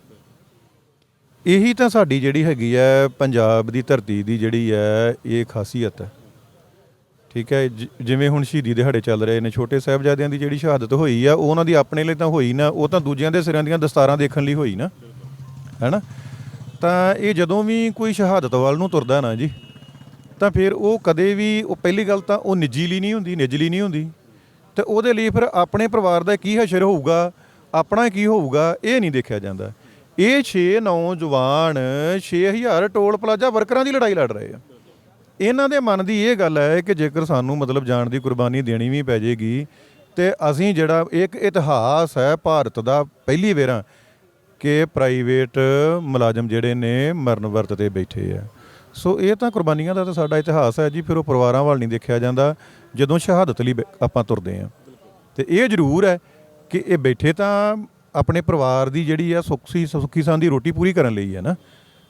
ਇਹੀ ਤਾਂ ਸਾਡੀ ਜਿਹੜੀ ਹੈਗੀ ਹੈ, ਪੰਜਾਬ ਦੀ ਧਰਤੀ ਦੀ ਜਿਹੜੀ ਹੈ, ਇਹ ਖਾਸੀਅਤ ਹੈ। ਠੀਕ ਹੈ, ਜ- ਜਿਵੇਂ ਹੁਣ ਸ਼ਹੀਦੀ ਦਿਹਾੜੇ ਚੱਲ ਰਹੇ ਨੇ, ਛੋਟੇ ਸਾਹਿਬਜ਼ਾਦਿਆਂ ਦੀ ਜਿਹੜੀ ਸ਼ਹਾਦਤ ਹੋਈ ਆ, ਉਹ ਉਹਨਾਂ ਦੀ ਆਪਣੇ ਲਈ ਤਾਂ ਹੋਈ ਨਾ, ਉਹ ਤਾਂ ਦੂਜਿਆਂ ਦੇ ਸਿਰਾਂ ਦੀਆਂ ਦਸਤਾਰਾਂ ਦੇਖਣ ਲਈ ਹੋਈ ਨਾ। ਹੈਨਾ ਤਾਂ ਇਹ ਜਦੋਂ ਵੀ ਕੋਈ ਸ਼ਹਾਦਤ ਵੱਲ ਨੂੰ ਤੁਰਦਾ ਨਾ ਜੀ ਤਾਂ ਫਿਰ ਉਹ ਕਦੇ ਵੀ, ਉਹ ਪਹਿਲੀ ਗੱਲ ਤਾਂ ਉਹ ਨਿੱਜੀਲੀ ਨਹੀਂ ਹੁੰਦੀ, ਨਿੱਜਲੀ ਨਹੀਂ ਹੁੰਦੀ। ਤੇ ਉਹਦੇ ਲਈ ਫਿਰ ਆਪਣੇ ਪਰਿਵਾਰ ਦਾ ਕੀ ਹਸ਼ਰ ਹੋਊਗਾ, ਆਪਣਾ ਕੀ ਹੋਊਗਾ, ਇਹ ਨਹੀਂ ਦੇਖਿਆ ਜਾਂਦਾ। ਇਹ 6 ਨੌਜਵਾਨ 6000 ਟੋਲ ਪਲਾਜ਼ਾ ਵਰਕਰਾਂ ਦੀ ਲੜਾਈ ਲੜ ਰਹੇ ਆ। ਇਹਨਾਂ ਦੇ ਮਨ ਦੀ ਇਹ ਗੱਲ ਹੈ ਕਿ ਜੇਕਰ ਸਾਨੂੰ ਮਤਲਬ ਜਾਣ ਦੀ ਕੁਰਬਾਨੀ ਦੇਣੀ ਵੀ ਪੈ ਜੇਗੀ, ਤੇ ਅਸੀਂ ਜਿਹੜਾ ਇੱਕ ਇਤਿਹਾਸ ਹੈ ਭਾਰਤ ਦਾ ਪਹਿਲੀ ਵੇਰਾਂ, ਕਿ ਪ੍ਰਾਈਵੇਟ ਮੁਲਾਜ਼ਮ ਜਿਹੜੇ ਨੇ ਮਰਨ ਵਰਤ ਤੇ ਬੈਠੇ ਆ। ਸੋ ਇਹ ਤਾਂ ਕੁਰਬਾਨੀਆਂ ਦਾ ਤਾਂ ਸਾਡਾ ਇਤਿਹਾਸ ਹੈ ਜੀ, ਫਿਰ ਉਹ ਪਰਿਵਾਰਾਂ ਵੱਲ ਨਹੀਂ ਦੇਖਿਆ ਜਾਂਦਾ। ਜਦੋਂ ਸ਼ਹਾਦਤ ਲਈ ਬ- ਆਪਾਂ ਤੁਰਦੇ ਆ ਤੇ ਇਹ ਜ਼ਰੂਰ ਹੈ ਕਿ ਇਹ ਬੈਠੇ ਤਾਂ ਆਪਣੇ ਪਰਿਵਾਰ ਦੀ ਜਿਹੜੀ ਆ ਸੁਖੀ ਸੁਖੀ ਸਾਂ ਦੀ ਰੋਟੀ ਪੂਰੀ ਕਰਨ ਲਈ ਹੈ ਨਾ।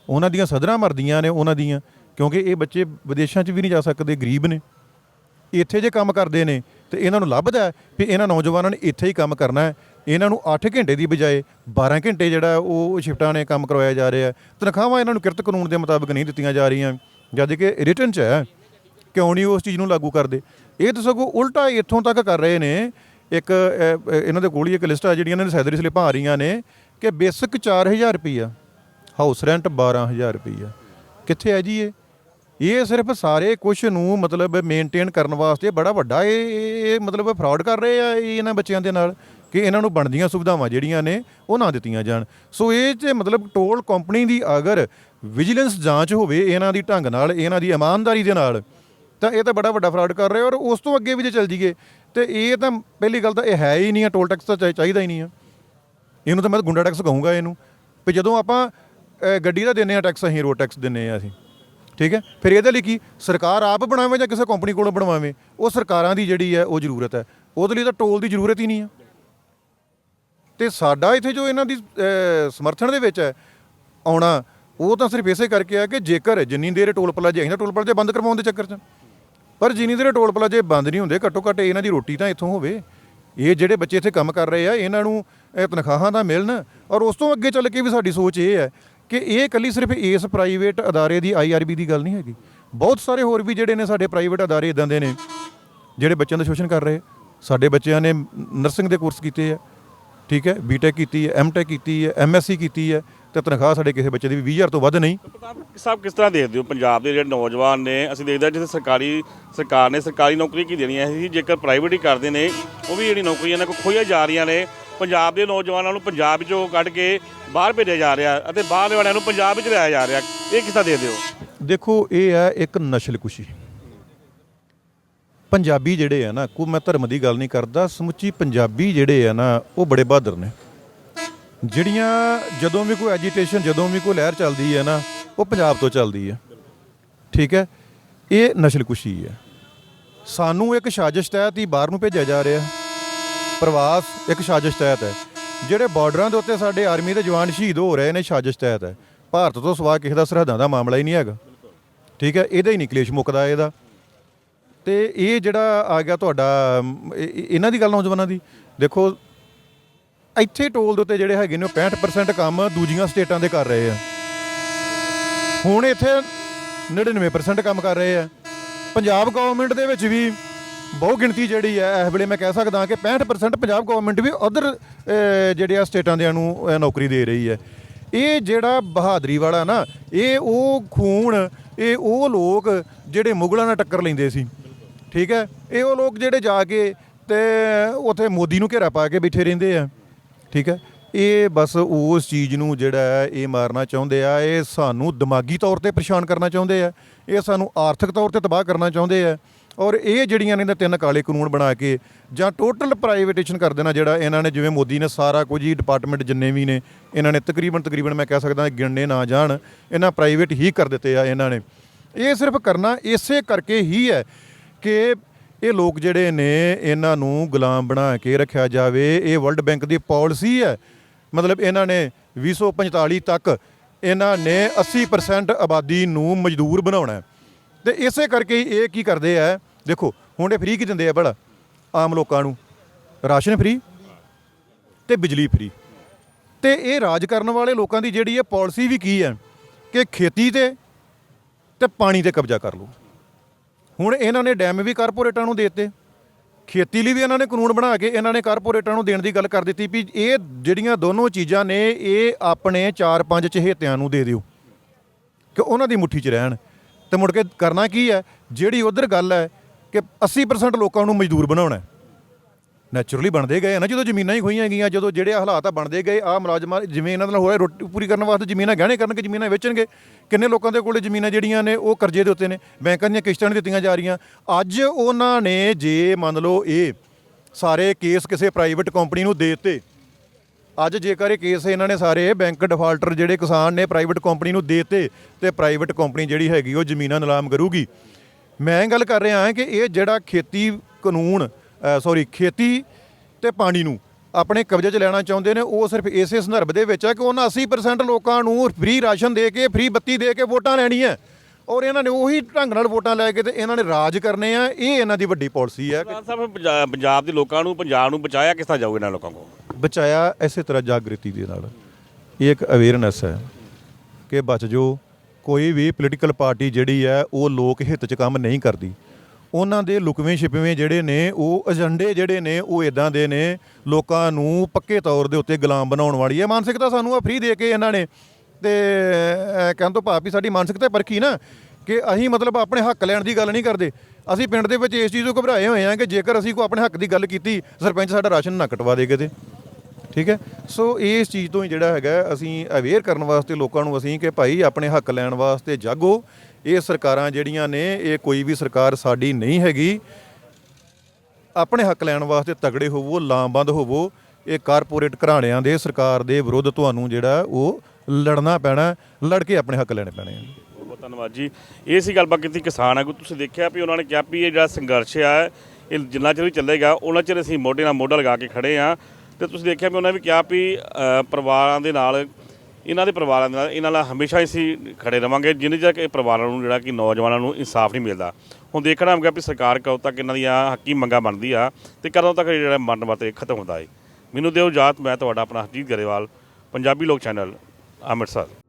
ਉਹਨਾਂ ਦੀਆਂ ਸਦਰਾਂ ਮਰਦੀਆਂ ਨੇ ਉਹਨਾਂ ਦੀਆਂ, ਕਿਉਂਕਿ ਇਹ ਬੱਚੇ ਵਿਦੇਸ਼ਾਂ 'ਚ ਵੀ ਨਹੀਂ ਜਾ ਸਕਦੇ, ਗਰੀਬ ਨੇ। ਇੱਥੇ ਜੇ ਕੰਮ ਕਰਦੇ ਨੇ, ਤੇ ਇਹਨਾਂ ਨੂੰ ਲੱਭਦਾ ਹੈ ਵੀ ਇਹਨਾਂ ਨੌਜਵਾਨਾਂ ਨੇ ਇੱਥੇ ਹੀ ਕੰਮ ਕਰਨਾ ਹੈ। ਇਹਨਾਂ ਨੂੰ 8 ਘੰਟੇ ਦੀ ਬਜਾਏ 12 ਘੰਟੇ ਜਿਹੜਾ ਉਹ ਸ਼ਿਫਟਾਂ ਨੇ ਕੰਮ ਕਰਵਾਇਆ ਜਾ ਰਿਹਾ ਤਨਖਾਹਾਂ ਇਹਨਾਂ ਨੂੰ ਕਿਰਤ ਕਾਨੂੰਨ ਦੇ ਮੁਤਾਬਕ ਨਹੀਂ ਦਿੱਤੀਆਂ ਜਾ ਰਹੀਆਂ। ਜਦ ਕਿ ਰਿਟਰਨ 'ਚ ਹੈ ਕਿਉਂ ਨਹੀਂ ਉਸ ਚੀਜ਼ ਨੂੰ ਲਾਗੂ ਕਰਦੇ। ਇਹ ਤਾਂ ਸਗੋਂ ਉਲਟਾ ਇੱਥੋਂ ਤੱਕ ਕਰ ਰਹੇ ਨੇ। ਇੱਕ ਇਹਨਾਂ ਦੇ ਕੋਲ ਹੀ ਇੱਕ ਲਿਸਟ ਆ ਜਿਹੜੀਆਂ ਇਹਨਾਂ ਨੇ ਸੈਲਰੀ ਸਲਿੱਪਾਂ ਆ ਰਹੀਆਂ ਨੇ ਕਿ ਬੇਸਿਕ 4000 ਰੁਪਈਆ ਹਾਊਸ ਰੈਂਟ 12000 ਰੁਪਈਆ। ਕਿੱਥੇ ਹੈ ਜੀ ਇਹ? ਇਹ ਸਿਰਫ ਸਾਰੇ ਕੁਝ ਨੂੰ ਮਤਲਬ ਮੇਨਟੇਨ ਕਰਨ ਵਾਸਤੇ ਬੜਾ ਵੱਡਾ ਇਹ, ਇਹ- ਮਤਲਬ ਫਰਾਡ ਕਰ ਰਹੇ ਆ ਇਹ ਇਹਨਾਂ ਬੱਚਿਆਂ ਦੇ ਨਾਲ। ਕਿ ਇਹਨਾਂ ਨੂੰ ਬਣਦੀਆਂ ਸੁਵਿਧਾਵਾਂ ਜਿਹੜੀਆਂ ਨੇ ਉਹ ਨਾ ਦਿੱਤੀਆਂ ਜਾਣ। ਸੋ ਇਹ 'ਚ ਮਤਲਬ ਟੋਲ ਕੰਪਨੀ ਦੀ ਅਗਰ ਵਿਜੀਲੈਂਸ ਜਾਂਚ ਹੋਵੇ ਇਹਨਾਂ ਦੀ ਢੰਗ ਨਾਲ, ਇਹਨਾਂ ਦੀ ਇਮਾਨਦਾਰੀ ਦੇ ਨਾਲ, ਤਾਂ ਇਹ ਤਾਂ ਬੜਾ ਵੱਡਾ ਫਰਾਡ ਕਰ ਰਹੇ ਔਰ ਉਸ ਤੋਂ ਅੱਗੇ ਵੀ ਜੇ ਚੱਲ ਜੀਏ ਤੇ ਇਹ ਤਾਂ ਪਹਿਲੀ ਗੱਲ ਤਾਂ ਇਹ ਹੈ ਹੀ ਨਹੀਂ ਆ, ਟੋਲ ਟੈਕਸ ਤਾਂ ਚਾਹੀ- ਚਾਹੀਦਾ ਹੀ ਨਹੀਂ ਆ। ਇਹਨੂੰ ਤਾਂ ਮੈਂ ਗੁੰਡਾ ਟੈਕਸ ਕਹੂੰਗਾ ਇਹਨੂੰ। ਵੀ ਜਦੋਂ ਆਪਾਂ ਗੱਡੀ ਦਾ ਦਿੰਨੇ ਆ ਟੈਕਸ, ਅਸੀਂ ਰੋਡ ਟੈਕਸ ਦਿੰਨੇ ਆ ਅਸੀਂ। ਠੀਕ ਹੈ? ਫਿਰ ਇਹਦੇ ਲਈ ਕੀ? ਸਰਕਾਰ ਆਪ ਬਣਾਵੇ ਜਾਂ ਕਿਸੇ ਕੰਪਨੀ ਕੋਲੋਂ ਬਣਵਾਵੇ? ਉਹ ਸਰਕਾਰਾਂ ਦੀ ਜਿਹੜੀ ਹੈ, ਉਹ ਜ਼ਰੂਰਤ ਹੈ। ਉਹਦੇ ਲਈ ਤਾਂ ਟੋਲ ਦੀ ਜ਼ਰੂਰਤ ਹੀ ਨਹੀਂ ਆ। ਤੇ ਸਾਡਾ ਇੱਥੇ ਜੋ ਇਹਨਾਂ ਦੀ ਸਮਰਥਨ ਦੇ ਵਿੱਚ ਹੈ, ਆਉਣਾ, ਉਹ ਤਾਂ ਸਿਰਫ ਇਸੇ ਕਰਕੇ ਆ ਕਿ ਜੇਕਰ ਜਿੰਨੀ ਦੇਰ ਟੋਲ ਪਲਾਜ਼ੇ ਇਹਨਾਂ ਟੋਲ ਪਲਾਜ਼ੇ ਬੰਦ ਕਰਵਾਉਣ ਦੇ ਚੱਕਰ 'ਚ ਪਰ ਜਿੰਨੀ ਦੇਰ ਟੋਲ ਪਲਾਜ਼ੇ ਬੰਦ ਨਹੀਂ ਹੁੰਦੇ, ਘੱਟੋ ਘੱਟ ਇਹਨਾਂ ਦੀ ਰੋਟੀ ਤਾਂ ਇੱਥੋਂ ਹੋਵੇ। ਇਹ ਜਿਹੜੇ ਬੱਚੇ ਇੱਥੇ ਕੰਮ ਕਰ ਰਹੇ ਆ, ਇਹਨਾਂ ਨੂੰ ਤਨਖਾਹਾਂ ਦਾ ਮਿਲਣ, ਔਰ ਉਸ ਤੋਂ ਅੱਗੇ ਚੱਲ ਕੇ ਵੀ ਸਾਡੀ ਸੋਚ ਇਹ ਹੈ ਕਿ ਇਹ ਇਕੱਲੀ ਸਿਰਫ ਇਸ ਪ੍ਰਾਈਵੇਟ ਅਦਾਰੇ ਦੀ ਆਈਆਰਬੀ ਦੀ ਗੱਲ ਨਹੀਂ ਹੈਗੀ। ਬਹੁਤ ਸਾਰੇ ਹੋਰ ਵੀ ਜਿਹੜੇ ਨੇ ਸਾਡੇ ਪ੍ਰਾਈਵੇਟ ਅਦਾਰੇ ਇਦਾਂ ਦੇ ਨੇ, ਜਿਹੜੇ ਬੱਚਿਆਂ ਦਾ ਸ਼ੋਸ਼ਣ ਕਰ ਰਹੇ, ਸਾਡੇ ਬੱਚਿਆਂ ਨੇ ਨਰਸਿੰਗ ਦੇ ਕੋਰਸ ਕੀਤੇ ਆ। ਠੀਕ ਹੈ ਬੀਟੈਕ ਕੀਤੀ ਹੈ ਐਮਟੈਕ ਕੀਤੀ ਹੈ ਐਮਐਸਸੀ ਕੀਤੀ ਹੈ ਤੇ ਤਨਖਾਹ ਸਾਡੇ ਕਿਸੇ ਬੱਚੇ ਦੀ ਵੀ 20000 ਤੋਂ ਵੱਧ ਨਹੀਂ।
ਸਾਹਿਬ ਕਿਸ ਤਰ੍ਹਾਂ ਦੇਖਦੇ ਹੋ? ਪੰਜਾਬ ਦੇ ਜਿਹੜੇ ਨੌਜਵਾਨ ਨੇ ਅਸੀਂ ਦੇਖਦੇ ਹਾਂ ਜਿੱਥੇ ਸਰਕਾਰੀ ਸਰਕਾਰ ਨੇ ਸਰਕਾਰੀ ਨੌਕਰੀ ਕੀ ਦੇਣੀ ਹੈ? ਸੀ ਜੇਕਰ ਪ੍ਰਾਈਵੇਟ ਹੀ ਕਰਦੇ ਨੇ ਉਹ ਵੀ ਜਿਹੜੀ ਨੌਕਰੀਆਂ ਨੇ ਕੋ ਖੋਈਆਂ ਜਾ ਰਹੀਆਂ ਨੇ। ਪੰਜਾਬ ਦੇ ਨੌਜਵਾਨਾਂ ਨੂੰ ਪੰਜਾਬ ਵਿੱਚੋਂ ਕੱਢ ਕੇ ਬਾਹਰ ਭੇਜਿਆ ਜਾ ਰਿਹਾ ਅਤੇ ਬਾਹਰ ਵਾਲਿਆਂ ਨੂੰ ਪੰਜਾਬ ਵਿੱਚ ਲਿਆਇਆ ਜਾ ਰਿਹਾ। ਇਹ ਕਿਸ ਤਰ੍ਹਾਂ ਦੇਖਦੇ ਹੋ?
ਦੇਖੋ ਇਹ ਹੈ ਇੱਕ ਨਸਲਕੁਸ਼ੀ। ਪੰਜਾਬੀ ਜਿਹੜੇ ਆ ਨਾ ਕੋਈ ਮੈਂ ਧਰਮ ਦੀ ਗੱਲ ਨਹੀਂ ਕਰਦਾ, ਸਮੁੱਚੀ ਪੰਜਾਬੀ ਜਿਹੜੇ ਆ ਨਾ, ਉਹ ਬੜੇ ਬਹਾਦਰ ਨੇ। ਜਿਹੜੀਆਂ ਜਦੋਂ ਵੀ ਕੋਈ ਐਜੀਟੇਸ਼ਨ ਜਦੋਂ ਵੀ ਕੋਈ ਲਹਿਰ ਚੱਲਦੀ ਹੈ ਨਾ, ਉਹ ਪੰਜਾਬ ਤੋਂ ਚੱਲਦੀ ਹੈ ਠੀਕ ਹੈ? ਇਹ ਨਸਲਕੁਸ਼ੀ ਹੈ ਸਾਨੂੰ ਇੱਕ ਸਾਜ਼ਿਸ਼ ਤਹਿਤ ਹੀ ਬਾਹਰ ਨੂੰ ਭੇਜਿਆ ਜਾ ਰਿਹਾ। ਪ੍ਰਵਾਸ ਇੱਕ ਸਾਜ਼ਿਸ਼ ਤਹਿਤ ਹੈ। ਜਿਹੜੇ ਬਾਰਡਰਾਂ ਦੇ ਉੱਤੇ ਸਾਡੇ ਆਰਮੀ ਦੇ ਜਵਾਨ ਸ਼ਹੀਦ ਹੋ ਰਹੇ ਨੇ, ਸਾਜ਼ਿਸ਼ ਤਹਿਤ ਹੈ। ਭਾਰਤ ਤੋਂ ਸਵਾ ਕਿਸੇ ਦਾ ਸਰਹੱਦਾਂ ਦਾ ਮਾਮਲਾ ਹੀ ਨਹੀਂ ਹੈਗਾ। ਠੀਕ ਹੈ? ਇਹਦਾ ਹੀ ਨਹੀਂ ਕਲੇਸ਼ ਮੁੱਕਦਾ ਇਹਦਾ। ਤੇ ਇਹ ਜਿਹੜਾ ਆ ਗਿਆ ਤੁਹਾਡਾ ਇਹ- ਇਹ- ਇਹਨਾਂ ਦੀ ਗੱਲ ਨੌਜਵਾਨਾਂ ਦੀ? ਦੇਖੋ ਇੱਥੇ ਟੋਲ ਦੇ ਉੱਤੇ ਜਿਹੜੇ ਹੈਗੇ ਨੇ ਉਹ 65% ਕੰਮ ਦੂਜੀਆਂ ਸਟੇਟਾਂ ਦੇ ਕਰ ਰਹੇ ਆ। ਹੁਣ ਇੱਥੇ 99% ਕੰਮ ਕਰ ਰਹੇ ਆ। ਪੰਜਾਬ ਗਵਰਨਮੈਂਟ ਦੇ ਵਿੱਚ ਵੀ ਬਹੁ ਗਿਣਤੀ ਜਿਹੜੀ ਹੈ ਇਸ ਵੇਲੇ ਮੈਂ ਕਹਿ ਸਕਦਾ ਕਿ 65% ਪੰਜਾਬ ਗਵਰਨਮੈਂਟ ਵੀ ਉਧਰ ਜਿਹੜੇ ਆ ਸਟੇਟਾਂ ਦੇ ਨੂੰ ਅਹ, ਨੌਕਰੀ ਦੇ ਰਹੀ ਹੈ ਇਹ ਜਿਹੜਾ ਬਹਾਦਰੀ ਵਾਲਾ ਨਾ ਇਹ ਉਹ ਖੂਨ ਇਹ ਉਹ ਲੋਕ ਜਿਹੜੇ ਮੁਗਲਾਂ ਨਾਲ ਟੱਕਰ ਲੈਂਦੇ ਸੀ। ਠੀਕ ਹੈ? ਇਹ ਉਹ ਲੋਕ ਜਿਹੜੇ ਜਾ ਕੇ ਤੇ ਉੱਥੇ ਮੋਦੀ ਨੂੰ ਘੇਰਾ ਪਾ ਕੇ ਬੈਠੇ ਰਹਿੰਦੇ ਆ। ਠੀਕ ਹੈ? ਇਹ ਬਸ ਉਸ ਚੀਜ਼ ਨੂੰ ਜਿਹੜਾ ਹੈ, ਇਹ ਮਾਰਨਾ ਚਾਹੁੰਦੇ ਆ। ਇਹ ਸਾਨੂੰ ਦਿਮਾਗੀ ਤੌਰ ਤੇ ਪਰੇਸ਼ਾਨ ਕਰਨਾ ਚਾਹੁੰਦੇ ਆ। ਇਹ ਸਾਨੂੰ ਆਰਥਿਕ ਤੌਰ ਤੇ ਤਬਾਹ ਕਰਨਾ ਚਾਹੁੰਦੇ ਆ। ਔਰ ਇਹ ਜਿਹੜੀਆਂ ਨੇ ਇਹਨਾਂ ਤਿੰਨ ਕਾਲੇ ਕਾਨੂੰਨ ਬਣਾ ਕੇ ਜਾਂ ਟੋਟਲ ਪ੍ਰਾਈਵੇਟੇਸ਼ਨ ਕਰ ਦੇਣਾ ਜਿਹੜਾ ਇਹਨਾਂ ਨੇ, ਜਿਵੇਂ ਮੋਦੀ ਨੇ ਸਾਰਾ ਕੁਝ ਹੀ ਡਿਪਾਰਟਮੈਂਟ ਜਿੰਨੇ ਵੀ ਨੇ, ਇਹਨਾਂ ਨੇ ਤਕਰੀਬਨ ਤਕਰੀਬਨ ਮੈਂ ਕਹਿ ਸਕਦਾ ਗਿਣਨੇ ਨਾ ਜਾਣ, ਇਹਨਾਂ ਪ੍ਰਾਈਵੇਟ ਹੀ ਕਰ ਦਿੱਤੇ ਆ ਇਹਨਾਂ ਨੇ। ਇਹ ਸਿਰਫ ਕਰਨਾ ਇਸੇ ਕਰਕੇ ਹੀ ਹੈ ਕਿ ਇਹ ਲੋਕ ਜਿਹੜੇ ਨੇ, ਇਹਨਾਂ ਨੂੰ ਗੁਲਾਮ ਬਣਾ ਕੇ ਰੱਖਿਆ ਜਾਵੇ। ਇਹ ਵਰਲਡ ਬੈਂਕ ਦੀ ਪਾਲਿਸੀ ਹੈ। ਮਤਲਬ ਇਹਨਾਂ ਨੇ 2045 ਤੱਕ ਇਹਨਾਂ ਨੇ 80% ਆਬਾਦੀ ਨੂੰ ਮਜ਼ਦੂਰ ਬਣਾਉਣਾ ਹੈ। ਤੇ ਇਸੇ ਕਰਕੇ ਇਹ ਕੀ ਕਰਦੇ ਆ, ਦੇਖੋ, ਹੁਣ ਇਹ ਫ੍ਰੀ ਕੀ ਦਿੰਦੇ ਆ ਬੜਾ ਆਮ ਲੋਕਾਂ ਨੂੰ। ਰਾਸ਼ਨ ਫ੍ਰੀ ਤੇ ਬਿਜਲੀ ਫ੍ਰੀ ਤੇ ਇਹ ਰਾਜ ਕਰਨ ਵਾਲੇ ਲੋਕਾਂ ਦੀ ਜਿਹੜੀ ਇਹ ਪਾਲਿਸੀ ਵੀ ਕੀ ਹੈ, ਕਿ ਖੇਤੀ ਤੇ ਤੇ ਪਾਣੀ ਤੇ ਕਬਜ਼ਾ ਕਰ ਲਓ। ਹੁਣ ਇਹਨਾਂ ਨੇ ਡੈਮ ਵੀ ਕਾਰਪੋਰੇਟਾਂ ਨੂੰ ਦੇ ਦਿੱਤੇ। ਖੇਤੀ ਲਈ ਵੀ ਇਹਨਾਂ ਨੇ ਕਾਨੂੰਨ ਬਣਾ ਕੇ ਇਹਨਾਂ ਨੇ ਕਾਰਪੋਰੇਟਾਂ ਨੂੰ ਦੇਣ ਦੀ ਗੱਲ ਕਰ ਦਿੱਤੀ ਵੀ ਇਹ ਜਿਹੜੀਆਂ ਦੋਨੋਂ ਚੀਜ਼ਾਂ ਨੇ, ਇਹ ਆਪਣੇ 4-5 ਚਹੇਤਿਆਂ ਨੂੰ ਦੇ ਦਿਓ। ਕਿ ਉਹਨਾਂ ਦੀ ਮੁੱਠੀ 'ਚ ਰਹਿਣ। ਤੇ ਮੁੜ ਕੇ ਕਰਨਾ ਕੀ ਹੈ? ਜਿਹੜੀ ਉਧਰ ਗੱਲ ਹੈ ਕਿ 80% ਲੋਕਾਂ ਨੂੰ ਮਜ਼ਦੂਰ ਬਣਾਉਣਾ ਨੈਚੁਰਲੀ ਬਣਦੇ ਗਏ ਨਾ, ਜਦੋਂ ਜ਼ਮੀਨਾਂ ਹੀ ਖੋਈਆਂ ਗਈਆਂ, ਜਦੋਂ ਜਿਹੜੇ ਹਾਲਾਤ ਆ ਬਣਦੇ ਗਏ ਆ ਮੁਲਾਜ਼ਮਾਂ ਜਿਵੇਂ ਇਹਨਾਂ ਦੇ ਨਾਲ ਹੋਇਆ ਰੋਟੀ ਪੂਰੀ ਕਰਨ ਵਾਸਤੇ ਜ਼ਮੀਨਾਂ ਗਹਿਣੇ ਕਰਨਗੇ, ਜ਼ਮੀਨਾਂ ਵੇਚਣਗੇ। ਕਿੰਨੇ ਲੋਕਾਂ ਦੇ ਕੋਲੇ ਜ਼ਮੀਨਾਂ ਜਿਹੜੀਆਂ ਨੇ, ਉਹ ਕਰਜ਼ੇ ਦੇ ਉੱਤੇ ਨੇ। ਬੈਂਕਾਂ ਦੀਆਂ ਕਿਸ਼ਤਾਂ ਨਹੀਂ ਦਿੱਤੀਆਂ ਜਾ ਰਹੀਆਂ। ਅੱਜ ਉਹਨਾਂ ਨੇ ਜੇ ਮੰਨ ਲਓ ਇਹ ਸਾਰੇ ਕੇਸ ਕਿਸੇ ਪ੍ਰਾਈਵੇਟ ਕੰਪਨੀ ਨੂੰ ਦੇ ਦਿੱਤੇ, ਅੱਜ ਜੇਕਰ ਇਹ ਕੇਸ ਇਹਨਾਂ ਨੇ ਸਾਰੇ ਬੈਂਕ ਡਿਫਾਲਟਰ ਜਿਹੜੇ ਕਿਸਾਨ ਨੇ ਪ੍ਰਾਈਵੇਟ ਕੰਪਨੀ ਨੂੰ ਦੇਤੇ, ਤੇ ਪ੍ਰਾਈਵੇਟ ਕੰਪਨੀ ਜਿਹੜੀ ਹੈਗੀ ਉਹ ਜ਼ਮੀਨਾਂ ਨਿਲਾਮ ਕਰੂਗੀ। ਮੈਂ ਗੱਲ ਕਰ ਰਿਹਾ ਹਾਂ ਕਿ ਇਹ ਜਿਹੜਾ ਖੇਤੀ ਕਾਨੂੰਨ ਸੌਰੀ ਖੇਤੀ ਤੇ ਪਾਣੀ ਨੂੰ ਆਪਣੇ ਕਬਜ਼ੇ 'ਚ ਲੈਣਾ ਚਾਹੁੰਦੇ ਨੇ ਉਹ ਸਿਰਫ ਇਸੇ ਸੰਦਰਭ ਦੇ ਵਿੱਚ ਹੈ ਕਿ ਉਹਨਾਂ 80% ਲੋਕਾਂ ਨੂੰ ਫ੍ਰੀ ਰਾਸ਼ਨ ਦੇ ਕੇ ਫ੍ਰੀ ਬੱਤੀ ਦੇ ਕੇ ਵੋਟਾਂ ਲੈਣੀਆਂ ਔਰ ਇਹਨਾਂ ਨੇ ਉਹੀ ਢੰਗ ਨਾਲ ਵੋਟਾਂ ਲੈ ਕੇ ਤੇ ਇਹਨਾਂ ਨੇ ਰਾਜ ਕਰਨੇ ਆ ਇਹ ਇਹਨਾਂ ਦੀ ਵੱਡੀ ਪਾਲਿਸੀ ਹੈ
ਪ੍ਰਧਾਨ ਸਾਹਿਬ ਪੰਜਾ- ਪੰਜਾਬ ਦੇ ਲੋਕਾਂ ਨੂੰ ਪੰਜਾਬ ਨੂੰ ਬਚਾਇਆ ਕਿਸ ਤਰ੍ਹਾਂ ਜਾਊਗਾ ਇਹਨਾਂ ਲੋਕਾਂ ਕੋਲ?
ਬਚਾਇਆ ਇਸੇ ਤਰ੍ਹਾਂ ਜਾਗ੍ਰਿਤੀ ਦੇ ਨਾਲ। ਇਹ ਇੱਕ ਅਵੇਅਰਨੈਸ ਹੈ ਕਿ ਬਚ ਜੋ ਕੋਈ ਵੀ ਪੋਲੀਟੀਕਲ ਪਾਰਟੀ ਜਿਹੜੀ ਹੈ ਉਹ ਲੋਕ ਹਿੱਤ 'ਚ ਕੰਮ ਨਹੀਂ ਕਰਦੀ। ਉਹਨਾਂ ਦੇ ਲੁਕਵੇਂ ਛਿਪਵੇਂ ਜਿਹੜੇ ਨੇ ਉਹ ਏਜੰਡੇ ਜਿਹੜੇ ਨੇ ਉਹ ਇਦਾਂ ਦੇ ਨੇ ਲੋਕਾਂ ਨੂੰ ਪੱਕੇ ਤੌਰ ਦੇ ਉੱਤੇ ਗੁਲਾਮ ਬਣਾਉਣ ਵਾਲੀ ਹੈ। ਮਾਨਸਿਕਤਾ ਸਾਨੂੰ ਆ ਫ੍ਰੀ ਦੇ ਕੇ ਇਹਨਾਂ ਨੇ ਤੇ ਅਹ, ਕਹਿਣ ਤੋਂ ਭਾਵ ਵੀ ਸਾਡੀ ਮਾਨਸਿਕਤਾ ਪਰਖੀ ਨਾ ਕਿ ਅਸੀਂ ਮਤਲਬ ਆਪਣੇ ਹੱਕ ਲੈਣ ਦੀ ਗੱਲ ਨਹੀਂ ਕਰਦੇ। ਅਸੀਂ ਪਿੰਡ ਦੇ ਵਿੱਚ ਇਸ ਚੀਜ਼ ਤੋਂ ਘਬਰਾਏ ਹੋਏ ਹਾਂ ਕਿ ਜੇਕਰ ਅਸੀਂ ਕੋਈ ਆਪਣੇ ਹੱਕ ਦੀ ਗੱਲ ਕੀਤੀ ਸਰਪੰਚ ਸਾਡਾ ਰਾਸ਼ਨ ਨਾ ਕਟਵਾ ਦੇ ਕਿਤੇ। ਠੀਕ ਹੈ? ਸੋ ਇਸ ਚੀਜ਼ ਤੋਂ ਹੀ ਜਿਹੜਾ ਹੈਗਾ ਅਸੀਂ ਅਵੇਅਰ ਕਰਨ ਵਾਸਤੇ ਲੋਕਾਂ ਨੂੰ ਅਸੀਂ ਕਿ ਭਾਈ ਆਪਣੇ ਹੱਕ ਲੈਣ ਵਾਸਤੇ ਜਾਗੋ। ਇਹ ਸਰਕਾਰਾਂ ਜਿਹੜੀਆਂ ਨੇ, ਇਹ ਕੋਈ ਵੀ ਸਰਕਾਰ ਸਾਡੀ ਨਹੀਂ ਹੈਗੀ। ਆਪਣੇ ਹੱਕ ਲੈਣ ਵਾਸਤੇ ਤਗੜੇ ਹੋਵੋ, ਲਾਮਬੰਦ ਹੋਵੋ, ਇਹ ਕਾਰਪੋਰੇਟ ਘਰਾਣਿਆਂ ਦੇ ਸਰਕਾਰ ਦੇ ਵਿਰੁੱਧ ਤੁਹਾਨੂੰ ਜਿਹੜਾ ਉਹ ਲੜਨਾ ਪੈਣਾ ਲੜ ਕੇ ਆਪਣੇ ਹੱਕ ਲੈਣੇ ਪੈਣੇ ਆ।
ਬਹੁਤ ਬਹੁਤ ਧੰਨਵਾਦ ਜੀ। ਇਹ ਸੀ ਗੱਲਬਾਤ ਕੀਤੀ ਕਿਸਾਨ ਆਗੂ, ਤੁਸੀਂ ਦੇਖਿਆ ਵੀ ਉਹਨਾਂ ਨੇ ਕਿਹਾ ਵੀ ਇਹ ਜਿਹੜਾ ਸੰਘਰਸ਼ ਆ, ਇਹ ਜਿੰਨਾ ਚਿਰ ਵੀ ਚੱਲੇਗਾ, ਉਹਨਾਂ ਚਿਰ ਅਸੀਂ ਮੋਢੇ ਨਾਲ ਮੋਢਾ ਲਗਾ ਕੇ ਖੜੇ ਆ। ਤੇ ਤੁਸੀਂ ਦੇਖਿਆ ਵੀ ਉਹਨਾਂ ਵੀ ਕਿਹਾ ਵੀ ਪਰਿਵਾਰਾਂ ਦੇ ਨਾਲ ਇਹਨਾਂ ਦੇ ਪਰਿਵਾਰਾਂ ਦੇ ਨਾਲ, ਇਹਨਾਂ ਨਾਲ ਹਮੇਸ਼ਾ ਹੀ ਅਸੀਂ ਖੜੇ ਰਵਾਂਗੇ, ਜਿੰਨੇ ਤੱਕ ਇਹ ਪਰਿਵਾਰਾਂ ਨੂੰ ਜਿਹੜਾ ਕਿ ਨੌਜਵਾਨਾਂ ਨੂੰ ਇਨਸਾਫ ਨਹੀਂ ਮਿਲਦਾ। ਹੁਣ ਦੇਖਣਾ ਹੋਵੇਗਾ ਵੀ ਸਰਕਾਰ ਕਦੋਂ ਤੱਕ ਇਹਨਾਂ ਦੀਆਂ ਹੱਕੀ ਮੰਗਾਂ ਬਣਦੀ ਆ ਤੇ ਕਦੋਂ ਤੱਕ ਇਹ ਜਿਹੜਾ ਮਰਨ ਵਰਤੇ ਖਤਮ ਹੁੰਦਾ ਹੈ ਮੈਨੂੰ ਦਿਓ ਇਜਾਜ਼ਤ, ਮੈਂ ਤੁਹਾਡਾ ਆਪਣਾ ਹਰਜੀਤ ਗਰੇਵਾਲ, ਪੰਜਾਬੀ ਲੋਕ ਚੈਨਲ, ਅੰਮ੍ਰਿਤਸਰ।